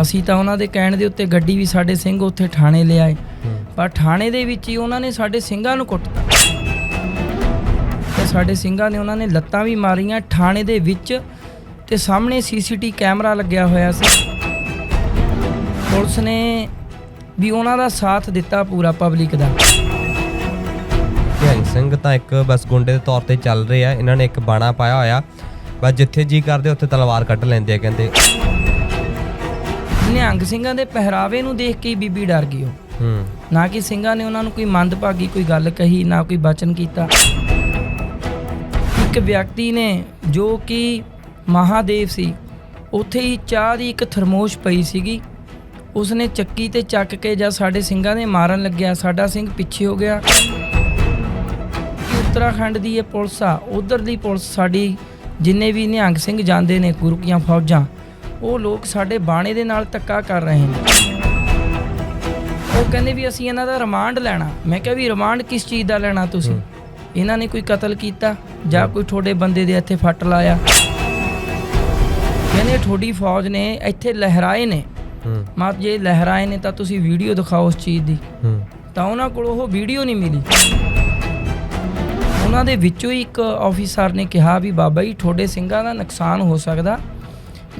ਅਸੀਂ ਤਾਂ ਉਹਨਾਂ ਦੇ ਕਹਿਣ ਦੇ ਉੱਤੇ ਗੱਡੀ ਵੀ ਸਾਡੇ ਸਿੰਘ ਉੱਥੇ ਥਾਣੇ ਲਿਆਏ ਪਰ ਥਾਣੇ ਦੇ ਵਿੱਚ ਹੀ ਉਹਨਾਂ ਨੇ ਸਾਡੇ ਸਿੰਘਾਂ ਨੂੰ ਕੁੱਟਤਾ। ਤੇ ਸਾਡੇ ਸਿੰਘਾਂ ਨੇ ਉਹਨਾਂ ਨੇ ਲੱਤਾਂ ਵੀ ਮਾਰੀਆਂ ਥਾਣੇ ਦੇ ਵਿੱਚ ਤੇ ਸਾਹਮਣੇ ਸੀਸੀਟੀ ਕੈਮਰਾ ਲੱਗਿਆ ਹੋਇਆ ਸੀ। ਪੁਲਿਸ ਨੇ ਵੀ ਉਹਨਾਂ ਦਾ ਸਾਥ ਦਿੱਤਾ ਪੂਰਾ ਪਬਲਿਕ ਦਾ। ਨਿਹੰਗ ਸਿੰਘ ਤਾਂ ਇੱਕ ਬਸ ਗੁੰਡੇ ਦੇ ਤੌਰ ਤੇ ਚੱਲ ਰਹੇ ਆ ਇਹਨਾਂ ਨੇ ਇੱਕ ਬਾਣਾ ਪਾਇਆ ਹੋਇਆ। ਬਸ ਜਿੱਥੇ ਜੀ ਕਰਦੇ ਉੱਥੇ ਤਲਵਾਰ ਕੱਢ ਲੈਂਦੇ ਆ ਕਹਿੰਦੇ। ਨਿਹੰਗ ਸਿੰਘਾਂ ਦੇ ਪਹਿਰਾਵੇ ਨੂੰ ਦੇਖ ਕੇ ਹੀ ਬੀਬੀ ਡਰ ਗਈ ਉਹ। ਹੂੰ। ਨਾ ਕਿ ਸਿੰਘਾਂ ਨੇ ਉਹਨਾਂ ਨੂੰ ਕੋਈ ਮੰਦਭਾਗੀ ਕੋਈ ਗੱਲ ਕਹੀ ਨਾ ਕੋਈ ਬਚਨ ਕੀਤਾ। ਇੱਕ ਵਿਅਕਤੀ ਨੇ ਜੋ ਕਿ ਮਹਾਦੇਵ ਸੀ ਉੱਥੇ ਹੀ ਚਾਹ ਦੀ ਇੱਕ ਥਰਮੋਸ਼ ਪਈ ਸੀਗੀ। ਉਸਨੇ ਚੱਕੀ ਤੇ ਚੱਕ ਕੇ ਜਦ ਸਾਡੇ ਸਿੰਘਾਂ ਦੇ ਮਾਰਨ ਲੱਗਿਆ ਸਾਡਾ ਸਿੰਘ ਪਿੱਛੇ ਹੋ ਗਿਆ। ਉੱਤਰਾਖੰਡ ਦੀ ਇਹ ਪੁਲਿਸ ਆ ਉਧਰ ਦੀ ਪੁਲਿਸ ਸਾਡੀ ਜਿੰਨੇ ਵੀ ਨਿਹੰਗ ਸਿੰਘ ਜਾਂਦੇ ਨੇ ਗੁਰੂ ਕੀਆਂ ਫੌਜਾਂ ਉਹ ਲੋਕ ਸਾਡੇ ਬਾਣੇ ਦੇ ਨਾਲ ਧੱਕਾ ਕਰ ਰਹੇ ਨੇ। ਉਹ ਕਹਿੰਦੇ ਵੀ ਅਸੀਂ ਇਹਨਾਂ ਦਾ ਰਿਮਾਂਡ ਲੈਣਾ। ਮੈਂ ਕਿਹਾ ਵੀ ਰਿਮਾਂਡ ਕਿਸ ਚੀਜ਼ ਦਾ ਲੈਣਾ ਤੁਸੀਂ? ਇਹਨਾਂ ਨੇ ਕੋਈ ਕਤਲ ਕੀਤਾ ਜਾਂ ਕੋਈ ਤੁਹਾਡੇ ਬੰਦੇ ਦੇ ਇੱਥੇ ਫੱਟ ਲਾਇਆ? ਕਹਿੰਦੇ ਤੁਹਾਡੀ ਫੌਜ ਨੇ ਇੱਥੇ ਲਹਿਰਾਏ ਨੇ। ਮਾਤ ਜੇ ਲਹਿਰਾਏ ਨੇ ਤਾਂ ਤੁਸੀਂ ਵੀਡੀਓ ਦਿਖਾਓ ਉਸ ਚੀਜ਼ ਦੀ। ਤਾਂ ਉਹਨਾਂ ਕੋਲ ਉਹ ਵੀਡੀਓ ਨਹੀਂ ਮਿਲੀ। ਉਹਨਾਂ ਦੇ ਵਿੱਚੋਂ ਹੀ ਇੱਕ ਆਫੀਸਰ ਨੇ ਕਿਹਾ ਵੀ ਬਾਬਾ ਜੀ ਤੁਹਾਡੇ ਸਿੰਘਾਂ ਦਾ ਨੁਕਸਾਨ ਹੋ ਸਕਦਾ।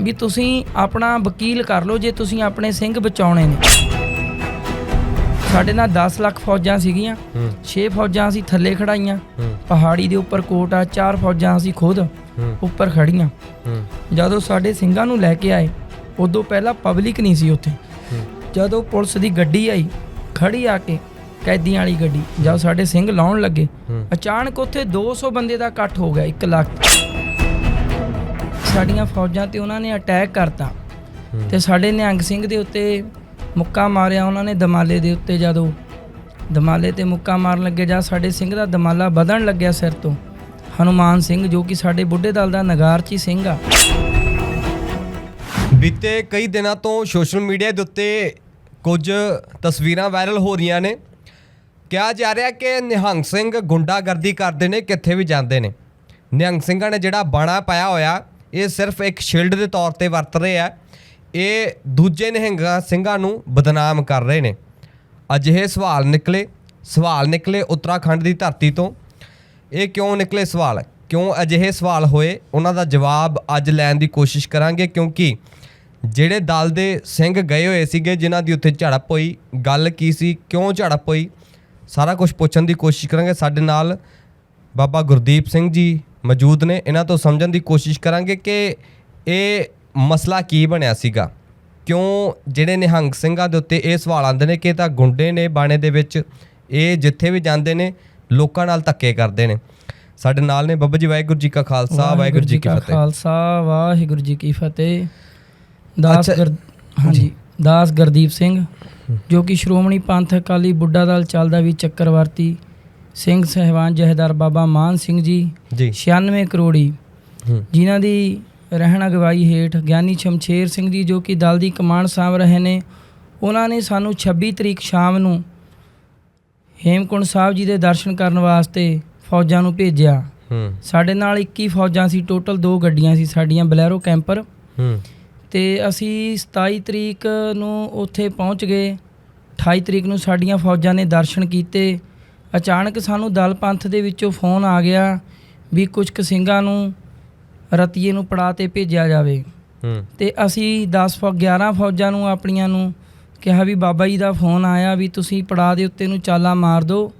ਵੀ ਤੁਸੀਂ ਆਪਣਾ ਵਕੀਲ ਕਰ ਲਓ ਜੇ ਤੁਸੀਂ ਆਪਣੇ ਸਿੰਘ ਬਚਾਉਣੇ ਨੇ। ਸਾਡੇ ਨਾਲ 10 ਲੱਖ ਫੌਜਾਂ ਸੀਗੀਆਂ ਹੂੰ। 6 ਫੌਜਾਂ ਅਸੀਂ ਥੱਲੇ ਖੜਾਈਆਂ। ਪਹਾੜੀ ਦੇ ਉੱਪਰ ਕੋਟ ਆ 4 ਫੌਜਾਂ ਅਸੀਂ ਖੁਦ ਉੱਪਰ ਖੜੀਆਂ। ਜਦੋਂ ਸਾਡੇ ਸਿੰਘਾਂ ਨੂੰ ਲੈ ਕੇ ਆਏ ਉਦੋਂ ਪਹਿਲਾਂ ਪਬਲਿਕ ਨਹੀਂ ਸੀ ਉੱਥੇ। ਜਦੋਂ ਪੁਲਿਸ ਦੀ ਗੱਡੀ ਆਈ ਖੜੀ ਆ ਕੇ ਕੈਦੀਆਂ ਵਾਲੀ ਗੱਡੀ ਜਦ ਸਾਡੇ ਸਿੰਘ ਲਾਉਣ ਲੱਗੇ ਅਚਾਨਕ ਉੱਥੇ 200 ਬੰਦੇ ਦਾ ਇਕੱਠ ਹੋ ਗਿਆ 1 ਲੱਖ। ਸਾਡੀਆਂ ਫੌਜਾਂ ਤੇ ਉਹਨਾਂ ਨੇ ਅਟੈਕ ਕਰਤਾ। ਹੂੰ। ਤੇ ਸਾਡੇ ਨਿਹੰਗ ਸਿੰਘ ਦੇ ਉੱਤੇ ਮੁੱਕਾ ਮਾਰਿਆ, ਉਹਨਾਂ ਨੇ ਦਮਾਲੇ ਦੇ ਉੱਤੇ ਜਦੋਂ ਦਮਾਲੇ ਤੇ ਮੁੱਕਾ ਮਾਰਨ ਲੱਗੇ, ਜਾਂ ਸਾਡੇ ਸਿੰਘ ਦਾ ਦਮਾਲਾ ਵਧਣ ਲੱਗਿਆ ਸਿਰ ਤੋਂ, ਹਨੂਮਾਨ ਸਿੰਘ ਜੋ ਕਿ ਸਾਡੇ ਬੁੱਢੇ ਦਲ ਦਾ ਨਗਾਰਚੀ ਸਿੰਘ ਆ। ਬੀਤੇ ਕਈ ਦਿਨਾਂ ਤੋਂ ਸੋਸ਼ਲ ਮੀਡੀਆ ਦੇ ਉੱਤੇ ਕੁਝ ਤਸਵੀਰਾਂ ਵਾਇਰਲ ਹੋ ਰਹੀਆਂ ਨੇ। ਕਿਹਾ ਜਾ ਰਿਹਾ ਕਿ ਨਿਹੰਗ ਸਿੰਘ ਗੁੰਡਾਗਰਦੀ ਕਰਦੇ ਨੇ, ਕਿੱਥੇ ਵੀ ਜਾਂਦੇ ਨੇ। ਨਿਹੰਗ ਸਿੰਘਾਂ ਨੇ ਜਿਹੜਾ ਬਾਣਾ ਪਾਇਆ ਹੋਇਆ ਇਹ ਸਿਰਫ ਇੱਕ ਸ਼ੀਲਡ ਦੇ ਤੌਰ ਤੇ ਵਰਤ ਰਹੇ ਆ। ਇਹ ਦੂਜੇ ਨਿਹੰਗਾਂ ਸਿੰਘਾਂ ਨੂੰ ਬਦਨਾਮ ਕਰ ਰਹੇ ਨੇ। ਅਜਿਹੇ ਸਵਾਲ ਨਿਕਲੇ ਸਵਾਲ ਨਿਕਲੇ ਉੱਤਰਾਖੰਡ ਦੀ ਧਰਤੀ ਤੋਂ। ਇਹ ਕਿਉਂ ਨਿਕਲੇ ਸਵਾਲ? ਕਿਉਂ ਅਜਿਹੇ ਸਵਾਲ ਹੋਏ? ਉਹਨਾਂ ਦਾ ਜਵਾਬ ਅੱਜ ਲੈਣ ਦੀ ਕੋਸ਼ਿਸ਼ ਕਰਾਂਗੇ, ਕਿਉਂਕਿ ਜਿਹੜੇ ਦਲ ਦੇ ਸਿੰਘ ਗਏ ਹੋਏ ਸੀਗੇ, ਜਿਨ੍ਹਾਂ ਦੀ ਉੱਥੇ ਝੜਪ ਹੋਈ, ਗੱਲ ਕੀ ਸੀ, ਕਿਉਂ ਝੜਪ ਹੋਈ, ਸਾਰਾ ਕੁਝ ਪੁੱਛਣ ਦੀ ਕੋਸ਼ਿਸ਼ ਕਰਾਂਗੇ। ਸਾਡੇ ਨਾਲ ਬਾਬਾ ਗੁਰਦੀਪ ਸਿੰਘ ਜੀ ਮੌਜੂਦ ਨੇ ਇਹਨਾਂ ਤੋਂ ਸਮਝਣ ਦੀ ਕੋਸ਼ਿਸ਼ ਕਰਾਂਗੇ ਕਿ ਇਹ ਮਸਲਾ ਕੀ ਬਣਿਆ ਸੀਗਾ। ਕਿਉਂ ਜਿਹੜੇ ਨਿਹੰਗ ਸਿੰਘਾਂ ਦੇ ਉੱਤੇ ਇਹ ਸਵਾਲ ਆਉਂਦੇ ਨੇ ਕਿ ਤਾਂ ਗੁੰਡੇ ਨੇ ਬਾਣੇ ਦੇ ਵਿੱਚ ਇਹ ਜਿੱਥੇ ਵੀ ਜਾਂਦੇ ਨੇ ਲੋਕਾਂ ਨਾਲ ਧੱਕੇ ਕਰਦੇ ਨੇ। ਸਾਡੇ ਨਾਲ ਨੇ ਬੱਬਾ ਜੀ ਵਾਹਿਗੁਰੂ ਜੀ ਕਾ ਖਾਲਸਾ ਵਾਹਿਗੁਰੂ ਜੀ ਕੀ ਫਤਿਹ। ਖਾਲਸਾ ਵਾਹਿਗੁਰੂ ਜੀ ਕੀ ਫਤਿਹ। ਦਾਸ ਹਾਂਜੀ ਦਾਸ ਗੁਰਦੀਪ ਸਿੰਘ ਜੋ ਕਿ ਸ਼੍ਰੋਮਣੀ ਪੰਥ ਅਕਾਲੀ ਬੁੱਢਾ ਦਲ ਚੱਲਦਾ ਵੀ ਚੱਕਰਵਰਤੀ ਸਿੰਘ ਸਹਿਬਾਨ ਜਹੇਦਾਰ ਬਾਬਾ ਮਾਨ ਸਿੰਘ ਜੀ ਜੀ। 96 ਕਰੋੜੀ ਜਿਨ੍ਹਾਂ ਦੀ ਰਹਿਣ ਅਗਵਾਈ ਹੇਠ ਗਿਆਨੀ ਸ਼ਮਸ਼ੇਰ ਸਿੰਘ ਜੀ ਜੋ ਕਿ ਦਲ ਦੀ ਕਮਾਂਡ ਸਾਂਭ ਰਹੇ ਨੇ ਉਹਨਾਂ ਨੇ ਸਾਨੂੰ 26 ਤਰੀਕ ਸ਼ਾਮ ਨੂੰ ਹੇਮਕੁੰਡ ਸਾਹਿਬ ਜੀ ਦੇ ਦਰਸ਼ਨ ਕਰਨ ਵਾਸਤੇ ਫੌਜਾਂ ਨੂੰ ਭੇਜਿਆ। ਸਾਡੇ ਨਾਲ 21 ਫੌਜਾਂ ਸੀ ਟੋਟਲ ਦੋ ਗੱਡੀਆਂ ਸੀ ਸਾਡੀਆਂ ਬਲੈਰੋ ਕੈਂਪਰ। ਤੇ ਅਸੀਂ 27 ਤਰੀਕ ਨੂੰ ਉੱਥੇ ਪਹੁੰਚ ਗਏ। 28 ਤਰੀਕ ਨੂੰ ਸਾਡੀਆਂ ਫੌਜਾਂ ਨੇ ਦਰਸ਼ਨ ਕੀਤੇ। ਅਚਾਨਕ ਸਾਨੂੰ ਦਲ ਪੰਥ ਦੇ ਵਿੱਚੋਂ ਫੋਨ ਆ ਗਿਆ ਵੀ ਕੁਝ ਕੁ ਸਿੰਘਾਂ ਨੂੰ ਰਤੀਏ ਨੂੰ ਪੜਾ ਤੇ ਭੇਜਿਆ ਜਾਵੇ। ਹੂੰ। ਤੇ ਅਸੀਂ 10 ਫੌ 11 ਫੌਜਾਂ ਨੂੰ ਆਪਣੀਆਂ ਨੂੰ ਕਿਹਾ ਵੀ ਬਾਬਾ ਜੀ ਦਾ ਫੋਨ ਆਇਆ ਵੀ ਤੁਸੀਂ ਪੜਾ ਦੇ ਉੱਤੇ ਨੂੰ ਚਾਲਾ ਮਾਰ ਦਿਓ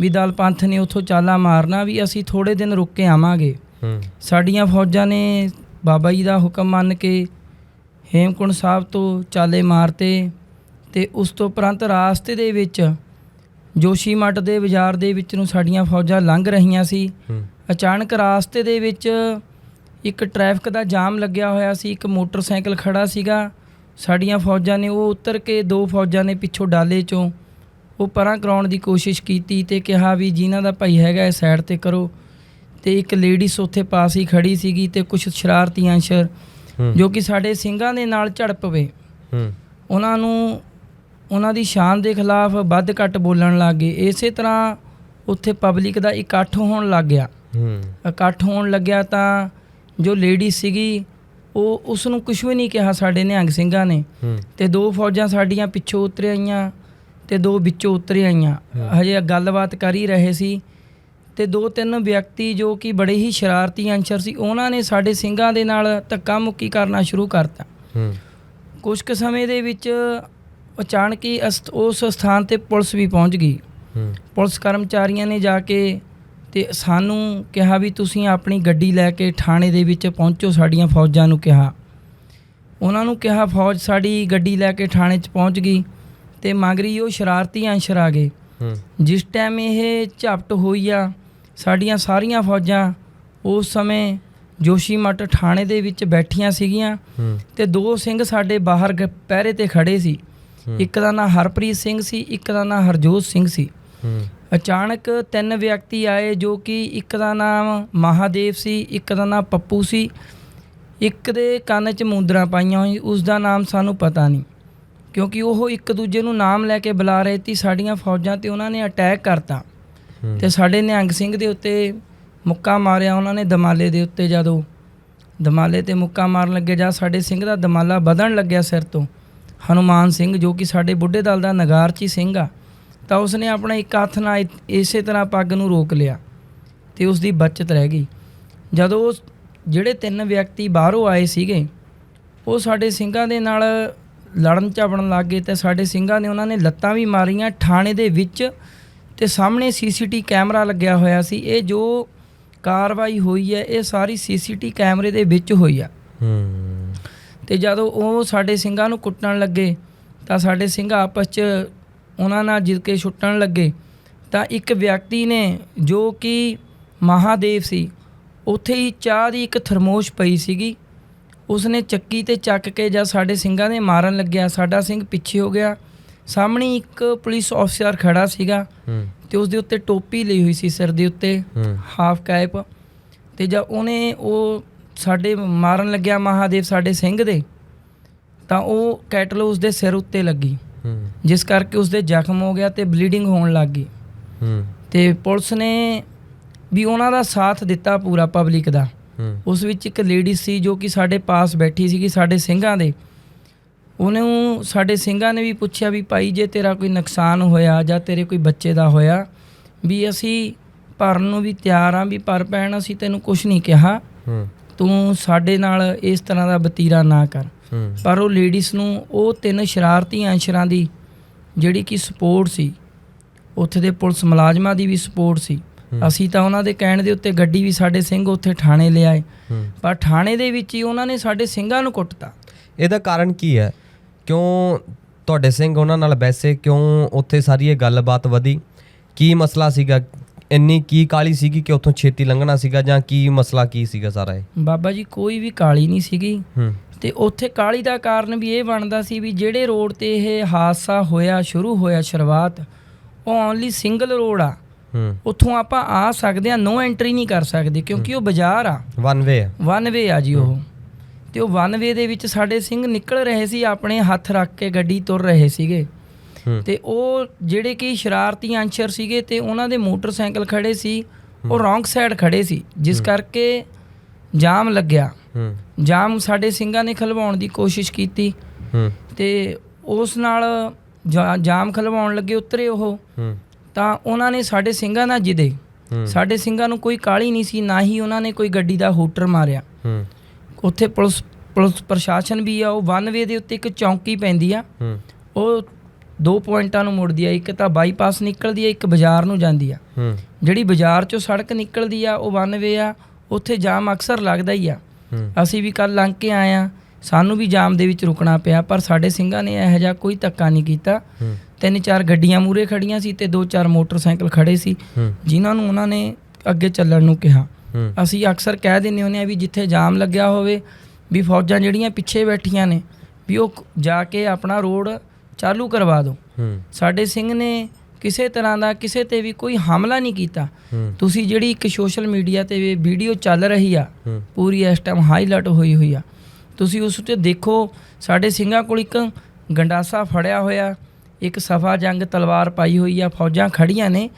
ਵੀ ਦਲ ਪੰਥ ਨੇ ਉੱਥੋਂ ਚਾਲਾ ਮਾਰਨਾ ਵੀ ਅਸੀਂ ਥੋੜੇ ਦਿਨ ਰੁਕ ਕੇ ਆਵਾਂਗੇ। ਹੂੰ। ਸਾਡੀਆਂ ਫੌਜਾਂ ਨੇ ਬਾਬਾ ਜੀ ਦਾ ਹੁਕਮ ਮੰਨ ਕੇ ਹੇਮਕੁੰਡ ਸਾਹਿਬ ਤੋਂ ਚਾਲੇ ਮਾਰਤੇ ਤੇ ਉਸ ਤੋਂ ਉਪਰੰਤ ਰਾਸਤੇ ਦੇ ਵਿੱਚ ਜੋਸ਼ੀਮਠ ਦੇ ਬਾਜ਼ਾਰ ਦੇ ਵਿੱਚ ਨੂੰ ਸਾਡੀਆਂ ਫੌਜਾਂ ਲੰਘ ਰਹੀਆਂ ਸੀ। ਅਚਾਨਕ ਰਾਸਤੇ ਦੇ ਵਿੱਚ ਇੱਕ ਟ੍ਰੈਫਿਕ ਦਾ ਜਾਮ ਲੱਗਿਆ ਹੋਇਆ ਸੀ। ਇੱਕ ਮੋਟਰਸਾਈਕਲ ਖੜਾ ਸੀਗਾ। ਸਾਡੀਆਂ ਫੌਜਾਂ ਨੇ ਉਹ ਉਤਰ ਕੇ ਦੋ ਫੌਜਾਂ ਨੇ ਪਿੱਛੋਂ ਡਾਲੇ ਚੋਂ ਉਹ ਪਰਾਂ ਕਰਾਉਣ ਦੀ ਕੋਸ਼ਿਸ਼ ਕੀਤੀ ਤੇ ਕਿਹਾ ਵੀ ਜਿਨ੍ਹਾਂ ਦਾ ਭਾਈ ਹੈਗਾ ਇਹ ਸਾਈਡ ਤੇ ਕਰੋ। ਤੇ ਇੱਕ ਲੇਡੀਸ ਉੱਥੇ ਪਾਸ ਹੀ ਖੜੀ ਸੀਗੀ ਤੇ ਕੁਝ ਸ਼ਰਾਰਤੀ ਅੰਸ਼ਰ ਹੂੰ। ਜੋ ਕਿ ਸਾਡੇ ਸਿੰਘਾਂ ਦੇ ਨਾਲ ਝੜਪ ਹੂੰ। ਉਹਨਾਂ ਨੂੰ ਉਹਨਾਂ ਦੀ ਸ਼ਾਨ ਦੇ ਖਿਲਾਫ ਵੱਧ ਘੱਟ ਬੋਲਣ ਲੱਗ ਗਏ। ਇਸੇ ਤਰ੍ਹਾਂ ਉੱਥੇ ਪਬਲਿਕ ਦਾ ਇਕੱਠ ਹੋਣ ਲੱਗ ਗਿਆ। ਹੂੰ। ਇਕੱਠ ਹੋਣ ਲੱਗਿਆ ਤਾਂ ਜੋ ਲੇਡੀ ਸੀਗੀ ਉਹ ਉਸ ਨੂੰ ਕੁਝ ਵੀ ਨਹੀਂ ਕਿਹਾ ਸਾਡੇ ਨਿਹੰਗ ਸਿੰਘਾਂ ਨੇ। ਤੇ ਦੋ ਫੌਜਾਂ ਸਾਡੀਆਂ ਪਿੱਛੋਂ ਉਤਰ ਆਈਆਂ ਤੇ ਦੋ ਵਿੱਚੋਂ ਉਤਰ ਆਈਆਂ ਹਜੇ ਗੱਲਬਾਤ ਕਰ ਹੀ ਰਹੇ ਸੀ। ਤੇ ਦੋ ਤਿੰਨ ਵਿਅਕਤੀ ਜੋ ਕਿ ਬੜੇ ਹੀ ਸ਼ਰਾਰਤੀ ਅੰਸ਼ਰ ਸੀ ਉਹਨਾਂ ਨੇ ਸਾਡੇ ਸਿੰਘਾਂ ਦੇ ਨਾਲ ਧੱਕਾ ਮੁੱਕੀ ਕਰਨਾ ਸ਼ੁਰੂ ਕਰਤਾ। ਹੂੰ। ਕੁਝ ਕੁ ਸਮੇਂ ਦੇ ਵਿੱਚ ਅਚਾਨਕ ਹੀ ਉਸ ਸਥਾਨ ਤੇ ਪੁਲਿਸ ਵੀ ਪਹੁੰਚ ਗਈ। ਪੁਲਿਸ ਕਰਮਚਾਰੀਆਂ ਨੇ ਜਾ ਕੇ ਤੇ ਸਾਨੂੰ ਕਿਹਾ ਵੀ ਤੁਸੀਂ ਆਪਣੀ ਗੱਡੀ ਲੈ ਕੇ ਥਾਣੇ ਦੇ ਵਿੱਚ ਪਹੁੰਚੋ ਸਾਡੀਆਂ ਫੌਜਾਂ ਨੂੰ ਕਿਹਾ। ਉਹਨਾਂ ਨੂੰ ਕਿਹਾ ਫੌਜ ਸਾਡੀ ਗੱਡੀ ਲੈ ਕੇ ਥਾਣੇ 'ਚ ਪਹੁੰਚ ਗਈ ਤੇ ਮਗਰੀ ਉਹ ਸ਼ਰਾਰਤੀ ਅੰਸ਼ਰ ਆ ਗਏ। ਜਿਸ ਟਾਈਮ ਇਹ ਝਪਟ ਹੋਈ ਆ ਸਾਡੀਆਂ ਸਾਰੀਆਂ ਫੌਜਾਂ ਉਸ ਸਮੇਂ ਜੋਸ਼ੀਮਠ ਥਾਣੇ ਦੇ ਵਿੱਚ ਬੈਠੀਆਂ ਸੀਗੀਆਂ ਤੇ ਦੋ ਸਿੰਘ ਸਾਡੇ ਬਾਹਰ ਪਹਿਰੇ ਤੇ ਖੜੇ ਸੀ। ਇੱਕ ਦਾ ਨਾਂ ਹਰਪ੍ਰੀਤ ਸਿੰਘ ਸੀ ਇੱਕ ਦਾ ਨਾਂ ਹਰਜੋਤ ਸਿੰਘ ਸੀ। ਅਚਾਨਕ ਤਿੰਨ ਵਿਅਕਤੀ ਆਏ ਜੋ ਕਿ ਇੱਕ ਦਾ ਨਾਮ ਮਹਾਦੇਵ ਸੀ ਇੱਕ ਦਾ ਨਾਮ ਪੱਪੂ ਸੀ। ਇੱਕ ਦੇ ਕੰਨ 'ਚ ਮੁੰਦਰਾਂ ਪਾਈਆਂ ਹੋਈ ਉਸ ਦਾ ਨਾਮ ਸਾਨੂੰ ਪਤਾ ਨਹੀਂ। ਕਿਉਂਕਿ ਉਹ ਇੱਕ ਦੂਜੇ ਨੂੰ ਨਾਮ ਲੈ ਕੇ ਬੁਲਾ ਰਹੇ ਸੀ ਸਾਡੀਆਂ ਫੌਜਾਂ ਤੇ ਉਹਨਾਂ ਨੇ ਅਟੈਕ ਕਰਤਾ। ਤੇ ਸਾਡੇ ਨਿਹੰਗ ਸਿੰਘ ਦੇ ਉੱਤੇ ਮੁੱਕਾ ਮਾਰਿਆ ਉਹਨਾਂ ਨੇ ਦਮਾਲੇ ਦੇ ਉੱਤੇ ਜਦੋਂ ਦਮਾਲੇ ਤੇ ਮੁੱਕਾ ਮਾਰਨ ਲੱਗੇ ਜਾਂ ਸਾਡੇ ਸਿੰਘ ਦਾ ਦਮਾਲਾ ਵਧਣ ਲੱਗਿਆ ਸਿਰ ਤੋਂ ਹਨੂਮਾਨ ਸਿੰਘ ਜੋ ਕਿ ਸਾਡੇ ਬੁੱਢੇ ਦਲ ਦਾ ਨਗਾਰਚੀ ਸਿੰਘ ਆ, ਤਾਂ ਉਸਨੇ ਆਪਣਾ ਇੱਕ ਹੱਥ ਨਾਲ ਇਸੇ ਤਰ੍ਹਾਂ ਪੱਗ ਨੂੰ ਰੋਕ ਲਿਆ ਤੇ ਉਸ ਦੀ ਬਚਤ ਰਹਿ ਗਈ। ਜਦੋਂ ਉਹ ਜਿਹੜੇ ਤਿੰਨ ਵਿਅਕਤੀ ਬਾਹਰੋਂ ਆਏ ਸੀਗੇ, ਉਹ ਸਾਡੇ ਸਿੰਘਾਂ ਦੇ ਨਾਲ ਲੜਨ ਝਗੜਨ ਲੱਗ ਗਏ ਤੇ ਸਾਡੇ ਸਿੰਘਾਂ ਨੇ ਉਹਨਾਂ ਨੇ ਲੱਤਾਂ ਵੀ ਮਾਰੀਆਂ ਥਾਣੇ ਦੇ ਵਿੱਚ ਤੇ ਸਾਹਮਣੇ ਸੀਸੀਟੀ ਕੈਮਰਾ ਲੱਗਿਆ ਹੋਇਆ ਸੀ। ਇਹ ਜੋ ਕਾਰਵਾਈ ਹੋਈ ਹੈ, ਇਹ ਸਾਰੀ ਸੀਸੀਟੀ ਕੈਮਰੇ ਦੇ ਵਿੱਚ ਹੋਈ ਆ। ਹੂੰ। ਤੇ ਜਦੋਂ ਉਹ ਸਾਡੇ ਸਿੰਘਾਂ ਨੂੰ ਕੁੱਟਣ ਲੱਗੇ ਤਾਂ ਸਾਡੇ ਸਿੰਘ ਆਪਸ 'ਚ ਉਹਨਾਂ ਨਾਲ ਜਿੱਦ ਕੇ ਛੁੱਟਣ ਲੱਗੇ। ਤਾਂ ਇੱਕ ਵਿਅਕਤੀ ਨੇ ਜੋ ਕਿ ਮਹਾਦੇਵ ਸੀ ਉੱਥੇ ਹੀ ਚਾਹ ਦੀ ਇੱਕ ਥਰਮੋਸ਼ ਪਈ ਸੀਗੀ। ਉਸਨੇ ਚੱਕੀ ਤੇ ਚੱਕ ਕੇ ਜਦ ਸਾਡੇ ਸਿੰਘਾਂ ਦੇ ਮਾਰਨ ਲੱਗਿਆ ਸਾਡਾ ਸਿੰਘ ਪਿੱਛੇ ਹੋ ਗਿਆ। ਸਾਹਮਣੇ ਇੱਕ ਪੁਲਿਸ ਅਫਸਰ ਖੜਾ ਸੀਗਾ ਤੇ ਉਸ ਦੇ ਉੱਤੇ ਟੋਪੀ ਲਈ ਹੋਈ ਸੀ ਸਿਰ ਦੇ ਉੱਤੇ ਹਾਫ ਕੈਪ। ਤੇ ਜਦ ਉਹਨੇ ਉਹ ਸਾਡੇ ਮਾਰਨ ਲੱਗਿਆ ਮਹਾਦੇਵ ਸਾਡੇ ਸਿੰਘ ਦੇ ਤਾਂ ਉਹ ਕੈਟਲ ਉਸ ਦੇ ਸਿਰ ਉੱਤੇ ਲੱਗੀ। ਹੂੰ। ਜਿਸ ਕਰਕੇ ਉਸ ਦੇ ਜ਼ਖਮ ਹੋ ਗਿਆ ਤੇ ਬਲੀਡਿੰਗ ਹੋਣ ਲੱਗ ਗਈ। ਹੂੰ। ਤੇ ਪੁਲਿਸ ਨੇ ਵੀ ਉਹਨਾਂ ਦਾ ਸਾਥ ਦਿੱਤਾ ਪੂਰਾ ਪਬਲਿਕ ਦਾ। ਹੂੰ। ਉਸ ਵਿੱਚ ਇੱਕ ਲੇਡੀ ਸੀ ਜੋ ਕਿ ਸਾਡੇ ਪਾਸ ਬੈਠੀ ਸੀਗੀ ਸਾਡੇ ਸਿੰਘਾਂ ਦੇ। ਉਹਨੂੰ ਸਾਡੇ ਸਿੰਘਾਂ ਨੇ ਵੀ ਪੁੱਛਿਆ ਵੀ ਭਾਈ ਜੇ ਤੇਰਾ ਕੋਈ ਨੁਕਸਾਨ ਹੋਇਆ ਜਾਂ ਤੇਰੇ ਕੋਈ ਬੱਚੇ ਦਾ ਹੋਇਆ ਵੀ ਅਸੀਂ ਭਰਨ ਨੂੰ ਵੀ ਤਿਆਰ ਆ ਵੀ ਪਰ ਪੈਣ ਅਸੀਂ ਤੈਨੂੰ ਕੁਝ ਨਹੀਂ ਕਿਹਾ। ਹੂੰ। ਤੂੰ ਸਾਡੇ ਨਾਲ ਇਸ ਤਰ੍ਹਾਂ ਦਾ ਵਤੀਰਾ ਨਾ ਕਰ। ਪਰ ਉਹ ਲੇਡੀਜ਼ ਨੂੰ ਉਹ ਤਿੰਨ ਸ਼ਰਾਰਤੀ ਅੰਸ਼ਰਾਂ ਦੀ ਜਿਹੜੀ ਕਿ ਸਪੋਰਟ ਸੀ ਉੱਥੇ ਦੇ ਪੁਲਿਸ ਮੁਲਾਜ਼ਮਾਂ ਦੀ ਵੀ ਸਪੋਰਟ ਸੀ। ਅਸੀਂ ਤਾਂ ਉਹਨਾਂ ਦੇ ਕਹਿਣ ਦੇ ਉੱਤੇ ਗੱਡੀ ਵੀ ਸਾਡੇ ਸਿੰਘ ਉੱਥੇ ਥਾਣੇ ਲਿਆਏ ਪਰ ਥਾਣੇ ਦੇ ਵਿੱਚ ਹੀ ਉਹਨਾਂ ਨੇ ਸਾਡੇ ਸਿੰਘਾਂ ਨੂੰ ਕੁੱਟਤਾ। ਇਹਦਾ ਕਾਰਨ ਕੀ ਹੈ? ਕਿਉਂ ਤੁਹਾਡੇ ਸਿੰਘ ਉਹਨਾਂ ਨਾਲ ਬੈਸੇ? ਕਿਉਂ ਉੱਥੇ ਸਾਰੀ ਇਹ ਗੱਲਬਾਤ ਵਧੀ? ਕੀ ਮਸਲਾ ਸੀਗਾ? ਇੰਨੀ ਕੀ ਕਾਲੀ ਸੀਗੀ ਕਿ ਉੱਥੋਂ ਛੇਤੀ ਲੰਘਣਾ ਸੀਗਾ ਜਾਂ ਕੀ ਮਸਲਾ ਕੀ ਸੀਗਾ ਸਾਰਾ ਇਹ? ਬਾਬਾ ਜੀ ਕੋਈ ਵੀ ਕਾਲੀ ਨਹੀਂ ਸੀਗੀ। ਹੂੰ। ਤੇ ਉੱਥੇ ਕਾਲੀ ਦਾ ਕਾਰਨ ਵੀ ਇਹ ਬਣਦਾ ਸੀ ਵੀ ਜਿਹੜੇ ਰੋਡ ਤੇ ਇਹ ਹਾਦਸਾ ਹੋਇਆ ਸ਼ੁਰੂ ਹੋਇਆ ਸ਼ੁਰੂਆਤ ਉਹ ਓਨਲੀ ਸਿੰਗਲ ਰੋਡ ਆ। ਹੂੰ। ਉੱਥੋਂ ਆਪਾਂ ਆ ਸਕਦੇ ਆ ਨੋ ਐਂਟਰੀ ਨਹੀਂ ਕਰ ਸਕਦੇ ਕਿਉਂਕਿ ਉਹ ਬਾਜ਼ਾਰ ਆ। ਵਨ ਵੇ ਵਨ ਵੇ ਆ ਜੀ ਉਹ। ਤੇ ਉਹ ਵਨ ਵੇ ਦੇ ਵਿੱਚ ਸਾਡੇ ਸਿੰਘ ਨਿਕਲ ਰਹੇ ਸੀ ਆਪਣੇ ਹੱਥ ਰੱਖ ਕੇ ਗੱਡੀ ਤੁਰ ਰਹੇ ਸੀਗੇ। ਤੇ ਉਹ ਜਿਹੜੇ ਕਿ ਸ਼ਰਾਰਤੀ ਅੰਸ਼ਰ ਸੀਗੇ ਤੇ ਉਹਨਾਂ ਦੇ ਮੋਟਰਸਾਈਕਲ ਖੜੇ ਸੀ ਉਹ ਰੋਂਗ ਸਾਈਡ ਖੜੇ ਸੀ ਜਿਸ ਕਰਕੇ ਜਾਮ ਲੱਗਿਆ। ਜਾਮ ਸਾਡੇ ਸਿੰਘਾਂ ਨੇ ਖਲਵਾਉਣ ਦੀ ਕੋਸ਼ਿਸ਼ ਕੀਤੀ। ਤੇ ਉਸ ਨਾਲ ਜਾਮ ਖਲਵਾਉਣ ਲੱਗੇ ਉਤਰੇ ਉਹ। ਤਾਂ ਉਹਨਾਂ ਨੇ ਸਾਡੇ ਸਿੰਘਾਂ ਨਾਲ ਜਿੱਦੇ। ਸਾਡੇ ਸਿੰਘਾਂ ਨੂੰ ਕੋਈ ਕਾਲੀ ਨਹੀਂ ਸੀ ਨਾ ਹੀ ਉਹਨਾਂ ਨੇ ਕੋਈ ਗੱਡੀ ਦਾ ਹੂਟਰ ਮਾਰਿਆ। ਉੱਥੇ ਪੁਲਿਸ ਪੁਲਿਸ ਪ੍ਰਸ਼ਾਸਨ ਵੀ ਆ ਉਹ ਵਨ ਵੇ ਦੇ ਉੱਤੇ ਇੱਕ ਚੌਂਕੀ ਪੈਂਦੀ ਆ। ਉਹ ਦੋ ਪੁਆਇੰਟਾਂ ਨੂੰ ਮੁੜਦੀ ਆ ਇੱਕ ਤਾਂ ਬਾਈਪਾਸ ਨਿਕਲਦੀ ਆ ਇੱਕ ਬਾਜ਼ਾਰ ਨੂੰ ਜਾਂਦੀ ਆ। ਜਿਹੜੀ ਬਾਜ਼ਾਰ ਚੋਂ ਸੜਕ ਨਿਕਲਦੀ ਆ ਉਹ ਵਨ ਵੇ ਆ ਉੱਥੇ ਜਾਮ ਅਕਸਰ ਲੱਗਦਾ ਹੀ ਆ। ਅਸੀਂ ਵੀ ਕੱਲ ਲੰਘ ਕੇ ਆਏ ਆ ਸਾਨੂੰ ਵੀ ਜਾਮ ਦੇ ਵਿੱਚ ਰੁਕਣਾ ਪਿਆ ਪਰ ਸਾਡੇ ਸਿੰਘਾਂ ਨੇ ਇਹੋ ਜਿਹਾ ਕੋਈ ਧੱਕਾ ਨਹੀਂ ਕੀਤਾ। ਤਿੰਨ ਚਾਰ ਗੱਡੀਆਂ ਮੂਰੇ ਖੜੀਆਂ ਸੀ ਤੇ ਦੋ ਚਾਰ ਮੋਟਰਸਾਈਕਲ ਖੜੇ ਸੀ ਜਿਨ੍ਹਾਂ ਨੂੰ ਉਹਨਾਂ ਨੇ ਅੱਗੇ ਚੱਲਣ ਨੂੰ ਕਿਹਾ। ਅਸੀਂ ਅਕਸਰ ਕਹਿ ਦਿੰਦੇ ਹੁੰਦੇ ਆ ਵੀ ਜਿੱਥੇ ਜਾਮ ਲੱਗਿਆ ਹੋਵੇ ਵੀ ਫੌਜਾਂ ਜਿਹੜੀਆਂ ਪਿੱਛੇ ਬੈਠੀਆਂ ਨੇ ਵੀ ਉਹ ਜਾ ਕੇ ਆਪਣਾ ਰੋਡ ਚਾਲੂ ਕਰਵਾ ਦਿਓ ਹੂੰ। ਸਾਡੇ ਸਿੰਘ ਨੇ ਕਿਸੇ ਤਰ੍ਹਾਂ ਦਾ ਕਿਸੇ ਤੇ ਵੀ ਕੋਈ ਹਮਲਾ ਨਹੀਂ ਕੀਤਾ। ਤੁਸੀਂ ਜਿਹੜੀ ਇੱਕ ਸੋਸ਼ਲ ਮੀਡੀਆ ਤੇ ਵੀਡੀਓ ਚੱਲ ਰਹੀ ਆ ਪੂਰੀ ਇਸ ਟਾਈਮ ਹਾਈਲਾਈਟ ਹੋਈ ਹੋਈ ਆ। ਤੁਸੀਂ ਉਸ ਤੇ ਦੇਖੋ ਸਾਡੇ ਸਿੰਘਾਂ ਕੋਲ ਇੱਕ ਗੰਡਾਸਾ ਫੜਿਆ ਹੋਇਆ ਇੱਕ ਸਫਾ ਜੰਗ ਤਲਵਾਰ ਪਾਈ ਹੋਈ ਆ ਫੌਜਾਂ ਖੜੀਆਂ ਨੇ।